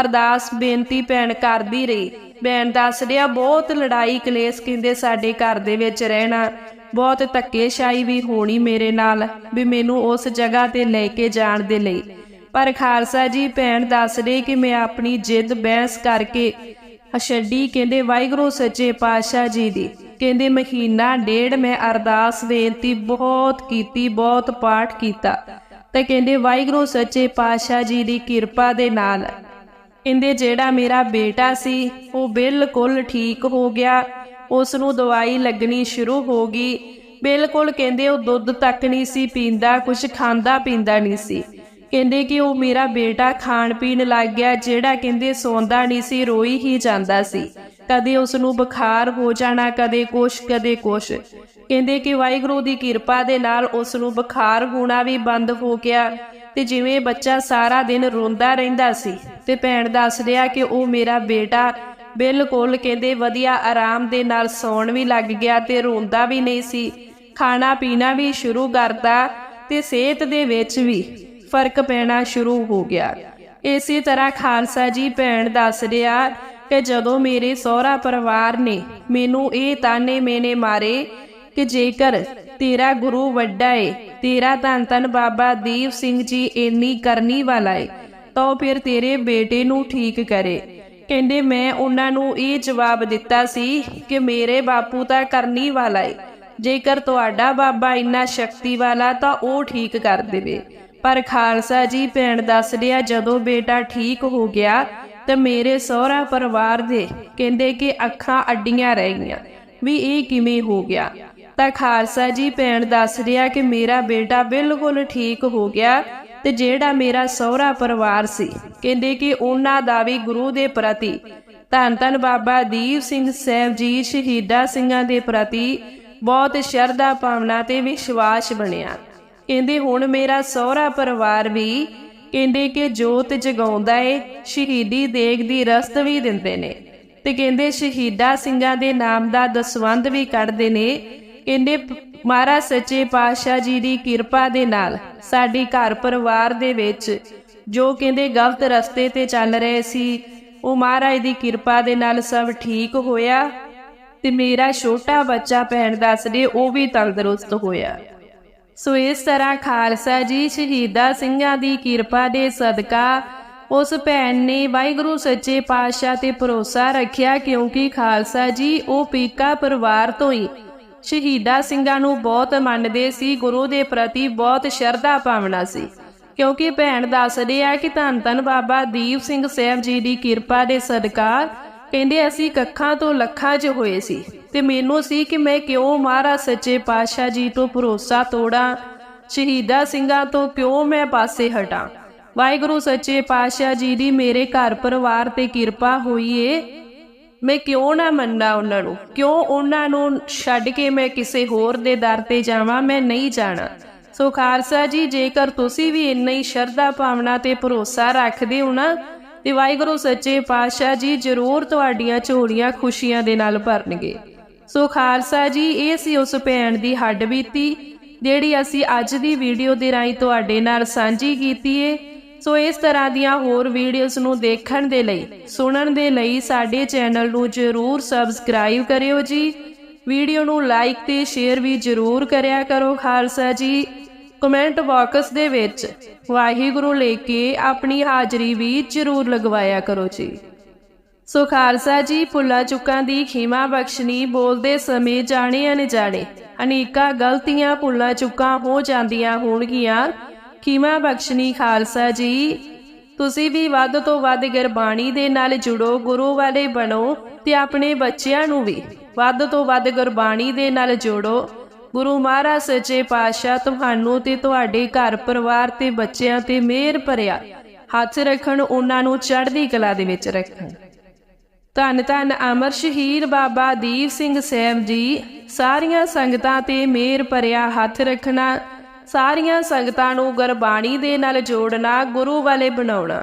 [SPEAKER 1] ਅਰਦਾਸ ਬੇਨਤੀ ਭੈਣ ਕਰਦੀ ਰਹੀ, ਭੈਣ ਦੱਸ ਰਿਹਾ, ਬਹੁਤ ਲੜਾਈ ਕਲੇਸ਼ ਕਹਿੰਦੇ ਸਾਡੇ ਘਰ ਦੇ ਵਿੱਚ ਰਹਿਣਾ। ਬਹੁਤ ਧੱਕੇਸ਼ਾਹੀ ਵੀ ਹੋਣੀ ਮੇਰੇ ਨਾਲ ਵੀ ਮੈਨੂੰ ਉਸ ਜਗ੍ਹਾ ਤੇ ਲੈ ਕੇ ਜਾਣ ਦੇ ਲਈ। ਪਰ ਖਾਲਸਾ ਜੀ ਭੈਣ ਦੱਸ ਰਹੇ ਕਿ ਮੈਂ ਆਪਣੀ ਜਿੱਦ ਬਹਿਸ ਕਰਕੇ ਛੱਡੀ ਕਹਿੰਦੇ, ਵਾਹਿਗੁਰੂ ਸੱਚੇ ਪਾਤਸ਼ਾਹ ਜੀ ਦੀ। ਕਹਿੰਦੇ, ਮਹੀਨਾ ਡੇਢ ਮੈਂ ਅਰਦਾਸ ਬੇਨਤੀ ਬਹੁਤ ਕੀਤੀ, ਬਹੁਤ ਪਾਠ ਕੀਤਾ। ਤੇ ਕਹਿੰਦੇ, ਵਾਹਿਗੁਰੂ ਸੱਚੇ ਪਾਤਸ਼ਾਹ ਜੀ ਦੀ ਕਿਰਪਾ ਦੇ ਨਾਲ। ਕਹਿੰਦੇ, ਜਿਹੜਾ ਮੇਰਾ ਬੇਟਾ ਸੀ, ਉਹ ਬਿਲਕੁਲ ਠੀਕ ਹੋ ਗਿਆ। ਉਸ ਨੂੰ ਦਵਾਈ ਲੱਗਣੀ ਸ਼ੁਰੂ ਹੋ ਗਈ। ਬਿਲਕੁਲ ਕਹਿੰਦੇ, ਉਹ ਦੁੱਧ ਤੱਕ ਨਹੀਂ ਸੀ ਪੀਂਦਾ ਕੁਝ ਖਾਂਦਾ ਪੀਂਦਾ ਨਹੀਂ ਸੀ। ਕਹਿੰਦੇ ਕਿ ਉਹ ਮੇਰਾ ਬੇਟਾ ਖਾਣ ਪੀਣ ਲੱਗ ਗਿਆ, ਜਿਹੜਾ ਕਹਿੰਦੇ ਸੌਂਦਾ ਨਹੀਂ ਸੀ, ਰੋਈ ਹੀ ਜਾਂਦਾ ਸੀ। ਕਦੇ ਉਸ ਨੂੰ ਬੁਖਾਰ ਹੋ ਜਾਣਾ, ਕਦੇ ਕੁਛ ਕਦੇ ਕੁਛ। ਕਹਿੰਦੇ ਕਿ ਵਾਹਿਗੁਰੂ ਦੀ ਕਿਰਪਾ ਦੇ ਨਾਲ ਉਸ ਨੂੰ ਬੁਖਾਰ ਹੋਣਾ ਵੀ ਬੰਦ ਹੋ ਗਿਆ ਤੇ ਜਿਵੇਂ ਬੱਚਾ ਸਾਰਾ ਦਿਨ ਰੋਂਦਾ ਰਹਿੰਦਾ ਸੀ ਤੇ ਭੈਣ ਦੱਸ ਰਿਹਾ ਕਿ ਉਹ ਮੇਰਾ ਬੇਟਾ ਬਿਲਕੁਲ ਕਹਿੰਦੇ ਵਧੀਆ ਆਰਾਮ ਦੇ ਨਾਲ ਸੌਣ ਵੀ ਲੱਗ ਗਿਆ ਤੇ ਰੋਂਦਾ ਵੀ ਨਹੀਂ ਸੀ, ਖਾਣਾ ਪੀਣਾ ਵੀ ਸ਼ੁਰੂ ਕਰਤਾ ਤੇ ਸਿਹਤ ਦੇ ਵਿੱਚ ਵੀ ਫ਼ਰਕ ਪੈਣਾ ਸ਼ੁਰੂ ਹੋ ਗਿਆ। ਇਸੇ ਤਰ੍ਹਾਂ ਖਾਲਸਾ ਜੀ ਭੈਣ ਦੱਸ ਰਿਹਾ ਕਿ ਜਦੋਂ ਮੇਰੇ ਸਹੁਰਾ ਪਰਿਵਾਰ ਨੇ ਮੈਨੂੰ ਇਹ ਤਾਨੇ ਮੇਨੇ ਮਾਰੇ ਕਿ ਜੇਕਰ ਤੇਰਾ ਗੁਰੂ ਵੱਡਾ ਏ, ਤੇਰਾ ਧੰਨ ਧੰਨ ਬਾਬਾ ਦੀਪ ਸਿੰਘ ਜੀ ਇੰਨੀ ਕਰਨੀ ਵਾਲਾ ਏ, ਤਾਂ ਫਿਰ ਤੇਰੇ ਬੇਟੇ ਨੂੰ ਠੀਕ ਕਰੇ। ਕਹਿੰਦੇ ਮੈਂ ਉਹਨਾਂ ਨੂੰ ਇਹ ਜਵਾਬ ਦਿੱਤਾ ਸੀ ਕਿ ਮੇਰੇ ਬਾਪੂ ਤਾਂ ਕਰਨੀ ਵਾਲਾ ਏ, ਜੇਕਰ ਤੁਹਾਡਾ ਬਾਬਾ ਇੰਨਾ ਸ਼ਕਤੀ ਵਾਲਾ ਤਾਂ ਉਹ ਠੀਕ ਕਰ ਦੇਵੇ। ਪਰ ਖਾਲਸਾ ਜੀ ਭੈਣ ਦੱਸ ਰਿਹਾ, ਜਦੋਂ ਬੇਟਾ ਠੀਕ ਹੋ ਗਿਆ ਤੇ ਮੇਰੇ ਸਹੁਰਾ ਪਰਿਵਾਰ ਦੇ ਕਹਿੰਦੇ ਕਿ ਅੱਖਾਂ ਅੱਡੀਆਂ ਰਹਿ ਗਈਆਂ, ਵੀ ਇਹ ਕਿਵੇਂ ਹੋ ਗਿਆ? ਤਾਂ ਖਾਲਸਾ ਜੀ ਭੈਣ ਦੱਸ ਰਿਹਾ ਕਿ ਮੇਰਾ ਬੇਟਾ ਬਿਲਕੁਲ ਠੀਕ ਹੋ ਗਿਆ ਤੇ ਜਿਹੜਾ ਮੇਰਾ ਸਹੁਰਾ ਪਰਿਵਾਰ ਸੀ, ਕਹਿੰਦੇ ਕਿ ਉਹਨਾਂ ਦਾ ਵੀ ਗੁਰੂ ਦੇ ਪ੍ਰਤੀ ਧੰਨ ਧੰਨ ਬਾਬਾ ਦੀਪ ਸਿੰਘ ਸਾਹਿਬ ਜੀ ਸ਼ਹੀਦਾ ਸਿੰਘਾਂ ਦੇ ਪ੍ਰਤੀ ਬਹੁਤ ਸ਼ਰਧਾ ਭਾਵਨਾ ਤੇ ਵਿਸ਼ਵਾਸ ਬਣਿਆ। ਕਹਿੰਦੇ ਹੁਣ ਮੇਰਾ ਸਹੁਰਾ ਪਰਿਵਾਰ ਵੀ ਕਹਿੰਦੇ ਕਿ ਜੋਤ ਜਗਾਉਂਦਾ ਏ, ਸ਼ਹੀਦੀ ਦੇਗ ਦੀ ਰਸਤ ਵੀ ਦਿੰਦੇ ਨੇ। ਤੇ ਕਹਿੰਦੇ ਸ਼ਹੀਦਾ ਸਿੰਘਾਂ ਦੇ ਨਾਮ ਦਾ ਦਸਵੰਧ ਵੀ ਕੱਢਦੇ ਨੇ। ਕਹਿੰਦੇ ਮਹਾਰਾਜ ਸੱਚੇ ਪਾਤਸ਼ਾਹ ਜੀ ਦੀ ਕਿਰਪਾ ਦੇ ਨਾਲ ਸਾਡੀ ਘਰ ਪਰਿਵਾਰ ਦੇ ਵਿੱਚ ਜੋ ਕਹਿੰਦੇ ਗਲਤ ਰਸਤੇ ਤੇ ਚੱਲ ਰਹੇ ਸੀ, ਉਹ ਮਹਾਰਾਜ ਦੀ ਕਿਰਪਾ ਦੇ ਨਾਲ ਸਭ ਠੀਕ ਹੋਇਆ। ਤੇ ਮੇਰਾ ਛੋਟਾ ਬੱਚਾ ਭੈਣ ਦੱਸਦੇ ਉਹ ਵੀ ਤੰਦਰੁਸਤ ਹੋਇਆ। ਸੋ ਇਸ ਤਰ੍ਹਾਂ ਖਾਲਸਾ ਜੀ ਸ਼ਹੀਦਾ ਸਿੰਘਾਂ ਦੀ ਕਿਰਪਾ ਦੇ ਸਦਕਾ। ਉਸ ਭੈਣ ਨੇ ਵਾਹਿਗੁਰੂ ਸੱਚੇ ਪਾਤਸ਼ਾਹ ਤੇ ਭਰੋਸਾ ਰੱਖਿਆ ਕਿਉਂਕਿ ਖਾਲਸਾ ਜੀ ਉਹ ਪੀਕਾ ਪਰਿਵਾਰ ਤੋਂ ਹੀ ਸ਼ਹੀਦਾ ਸਿੰਘਾਂ ਨੂੰ ਬਹੁਤ ਮੰਨਦੇ ਸੀ, ਗੁਰੂ ਦੇ ਪ੍ਰਤੀ ਬਹੁਤ ਸ਼ਰਧਾ ਭਾਵਨਾ ਸੀ। ਕਿਉਂਕਿ ਭੈਣ ਦੱਸਦੇ ਆ ਕਿ ਧੰਨ ਧੰਨ ਬਾਬਾ ਦੀਪ ਸਿੰਘ ਸਾਹਿਬ ਜੀ ਦੀ ਕਿਰਪਾ ਦੇ ਸਦਕਾ ਕਹਿੰਦੇ, ਅਸੀਂ ਕੱਖਾਂ ਤੋਂ ਲੱਖਾਂ 'ਚ ਹੋਏ ਸੀ ਤੇ ਮੈਨੂੰ ਸੀ ਕਿ ਮੈਂ ਕਿਉਂ ਮਹਾਰਾਜ ਸੱਚੇ ਪਾਤਸ਼ਾਹ ਜੀ ਤੋਂ ਭਰੋਸਾ ਤੋੜਾਂ। ਸ਼ਹੀਦਾ ਸਿੰਘਾਂ ਤੋਂ ਕਿਉਂ ਮੈਂ ਪਾਸੇ ਹਟਾਂ? ਵਾਹਿਗੁਰੂ, ਸੱਚੇ ਪਾਤਸ਼ਾਹ ਜੀ ਦੀ ਮੇਰੇ ਘਰ ਪਰਿਵਾਰ ਤੇ ਕਿਰਪਾ ਹੋਈ ਏ ਮੈਂ ਕਿਉਂ ਨਾ ਮੰਨਾਂ ਉਹਨਾਂ ਨੂੰ? ਕਿਉਂ ਉਹਨਾਂ ਨੂੰ ਛੱਡ ਕੇ ਮੈਂ ਕਿਸੇ ਹੋਰ ਦੇ ਦਰ ਤੇ ਜਾਵਾਂ? ਮੈਂ ਨਹੀਂ ਜਾਣਾ। ਸੋ ਖਾਲਸਾ ਜੀ, ਜੇਕਰ ਤੁਸੀਂ ਵੀ ਇੰਨੀ ਸ਼ਰਧਾ ਭਾਵਨਾ ਤੇ ਭਰੋਸਾ ਰੱਖਦੇ ਹੋ ਨਾ ਤੇ ਵਾਹਿਗੁਰੂ ਸੱਚੇ ਪਾਤਸ਼ਾਹ ਜੀ ਜ਼ਰੂਰ ਤੁਹਾਡੀਆਂ ਝੋਲੀਆਂ ਖੁਸ਼ੀਆਂ ਦੇ ਨਾਲ ਭਰਨਗੇ। ਸੋ ਖਾਲਸਾ ਜੀ, ਇਹ ਸੀ ਉਸ ਭੈਣ ਦੀ ਹੱਡ ਬੀਤੀ, ਜਿਹੜੀ ਅਸੀਂ ਅੱਜ ਦੀ ਵੀਡੀਓ ਦੇ ਰਾਹੀਂ ਤੁਹਾਡੇ ਨਾਲ ਸਾਂਝੀ ਕੀਤੀ ਏ। ਸੋ ਇਸ ਤਰ੍ਹਾਂ ਦੀਆਂ ਹੋਰ ਵੀਡੀਓਜ਼ ਨੂੰ ਦੇਖਣ ਦੇ ਲਈ, ਸੁਣਨ ਦੇ ਲਈ ਸਾਡੇ ਚੈਨਲ ਨੂੰ ਜਰੂਰ ਸਬਸਕ੍ਰਾਈਬ ਕਰਿਓ ਜੀ। ਵੀਡੀਓ ਨੂੰ ਲਾਈਕ ਤੇ ਸ਼ੇਅਰ ਵੀ ਜਰੂਰ ਕਰਿਆ ਕਰੋ ਖਾਲਸਾ ਜੀ। ਕਮੈਂਟ ਬਾਕਸ ਦੇ ਵਿੱਚ, ਵਾਹਿਗੁਰੂ ਲੈ ਕੇ ਆਪਣੀ ਹਾਜ਼ਰੀ ਵੀ ਜਰੂਰ ਲਗਵਾਇਆ ਕਰੋ ਜੀ। ਸੋ ਖਾਲਸਾ ਜੀ ਭੁੱਲਾ ਚੁੱਕਾਂ ਦੀ ਖੀਮਾ ਬਖਸ਼ਣੀ ਬੋਲਦੇ ਸਮੇਂ ਜਾਣੇ ਅਣਜਾਣੇ, ਅਨੇਕਾਂ ਗਲਤੀਆਂ ਭੁੱਲਾ ਚੁੱਕਾਂ ਹੋ ਜਾਂਦੀਆਂ ਹੋਣਗੀਆਂ। ਖਿਮਾ ਬਖਸ਼ਣੀ ਖਾਲਸਾ ਜੀ, ਤੁਸੀਂ ਵੀ ਵੱਧ ਤੋਂ ਵੱਧ ਗੁਰਬਾਣੀ ਦੇ ਨਾਲ ਜੁੜੋ, ਗੁਰੂ ਵਾਲੇ ਬਣੋ ਤੇ ਆਪਣੇ ਬੱਚਿਆਂ ਨੂੰ ਵੀ ਵੱਧ ਤੋਂ ਵੱਧ ਗੁਰਬਾਣੀ ਦੇ ਨਾਲ ਜੋੜੋ। ਗੁਰੂ ਮਹਾਰਾਜ ਸੱਚੇ ਪਾਤਸ਼ਾਹ, ਤੁਹਾਨੂੰ ਤੇ ਤੁਹਾਡੇ ਘਰ ਪਰਿਵਾਰ ਤੇ ਬੱਚਿਆਂ ਤੇ ਮਿਹਰ ਭਰਿਆ। ਹੱਥ ਰੱਖਣ ਉਹਨਾਂ ਨੂੰ ਚੜ੍ਹਦੀ ਕਲਾ ਦੇ ਵਿੱਚ ਰੱਖਣ ਧੰਨ ਧੰਨ ਅਮਰ ਸ਼ਹੀਦ ਬਾਬਾ ਦੀਪ ਸਿੰਘ ਸਾਹਿਬ ਜੀ, ਸਾਰੀਆਂ ਸੰਗਤਾਂ ਤੇ ਮੇਰ ਭਰਿਆ ਹੱਥ ਰੱਖਣਾ, ਸਾਰੀਆਂ ਸੰਗਤਾਂ ਨੂੰ ਗੁਰਬਾਣੀ ਦੇ ਨਾਲ ਜੋੜਨਾ, ਗੁਰੂ ਵਾਲੇ ਬਣਾਉਣਾ।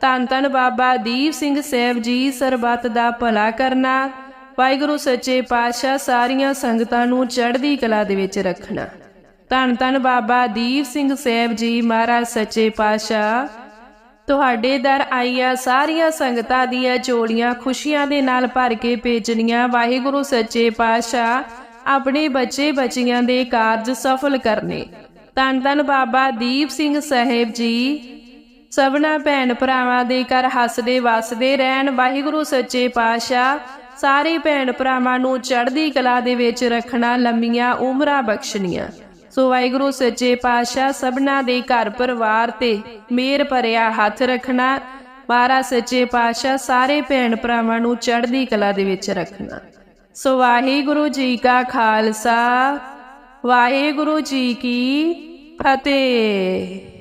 [SPEAKER 1] ਧੰਨ ਧੰਨ ਬਾਬਾ ਦੀਪ ਸਿੰਘ ਸਾਹਿਬ ਜੀ, ਸਰਬੱਤ ਦਾ ਭਲਾ ਕਰਨਾ। ਵਾਹਿਗੁਰੂ, ਸੱਚੇ ਪਾਤਸ਼ਾਹ ਸਾਰੀਆਂ ਸੰਗਤਾਂ ਨੂੰ ਚੜ੍ਹਦੀ ਕਲਾ ਦੇ ਵਿੱਚ ਰੱਖਣਾ। ਧੰਨ ਧੰਨ ਬਾਬਾ ਦੀਪ ਸਿੰਘ ਸਾਹਿਬ ਜੀ ਮਹਾਰਾਜ, ਸੱਚੇ ਪਾਤਸ਼ਾਹ। ਤੁਹਾਡੇ ਦਰ ਆਈਆਂ ਸਾਰੀਆਂ ਸੰਗਤਾਂ ਦੀਆਂ ਝੋਲੀਆਂ ਖੁਸ਼ੀਆਂ ਦੇ ਨਾਲ ਭਰ ਕੇ ਭੇਜਣੀਆਂ। ਵਾਹਿਗੁਰੂ, ਸੱਚੇ ਪਾਤਸ਼ਾਹ, ਆਪਣੇ ਬੱਚੇ ਬੱਚੀਆਂ ਦੇ ਕਾਰਜ ਸਫਲ ਕਰਨੇ। ਧੰਨ ਧੰਨ ਬਾਬਾ ਦੀਪ ਸਿੰਘ ਸਾਹਿਬ ਜੀ। ਸਭਨਾ ਭੈਣ ਭਰਾਵਾਂ ਦੇ ਘਰ ਹੱਸਦੇ ਵਸਦੇ ਰਹਿਣ। ਵਾਹਿਗੁਰੂ, ਸੱਚੇ ਪਾਤਸ਼ਾਹ ਸਾਰੇ ਭੈਣ ਭਰਾਵਾਂ ਨੂੰ ਚੜ੍ਹਦੀ ਕਲਾ ਦੇ ਵਿੱਚ ਰੱਖਣਾ ਲੰਮੀਆਂ ਉਮਰਾਂ ਬਖਸ਼ਣੀਆਂ। ਸੋ ਵਾਹਿਗੁਰੂ, ਸੱਚੇ ਪਾਤਸ਼ਾਹ ਸਭਨਾ ਦੇ ਘਰ ਪਰਿਵਾਰ ਤੇ ਮੇਰ ਭਰਿਆ ਹੱਥ ਰੱਖਣਾ ਮਹਾਰਾ ਸੱਚੇ ਪਾਤਸ਼ਾਹ ਸਾਰੇ ਭੈਣ ਭਰਾਵਾਂ ਨੂੰ ਚੜ੍ਹਦੀ ਕਲਾ ਦੇ ਵਿੱਚ ਰੱਖਣਾ। ਸੋ ਵਾਹਿਗੁਰੂ ਜੀ ਕਾ ਖਾਲਸਾ, ਵਾਹਿਗੁਰੂ ਜੀ ਕੀ ਫਤਿਹ।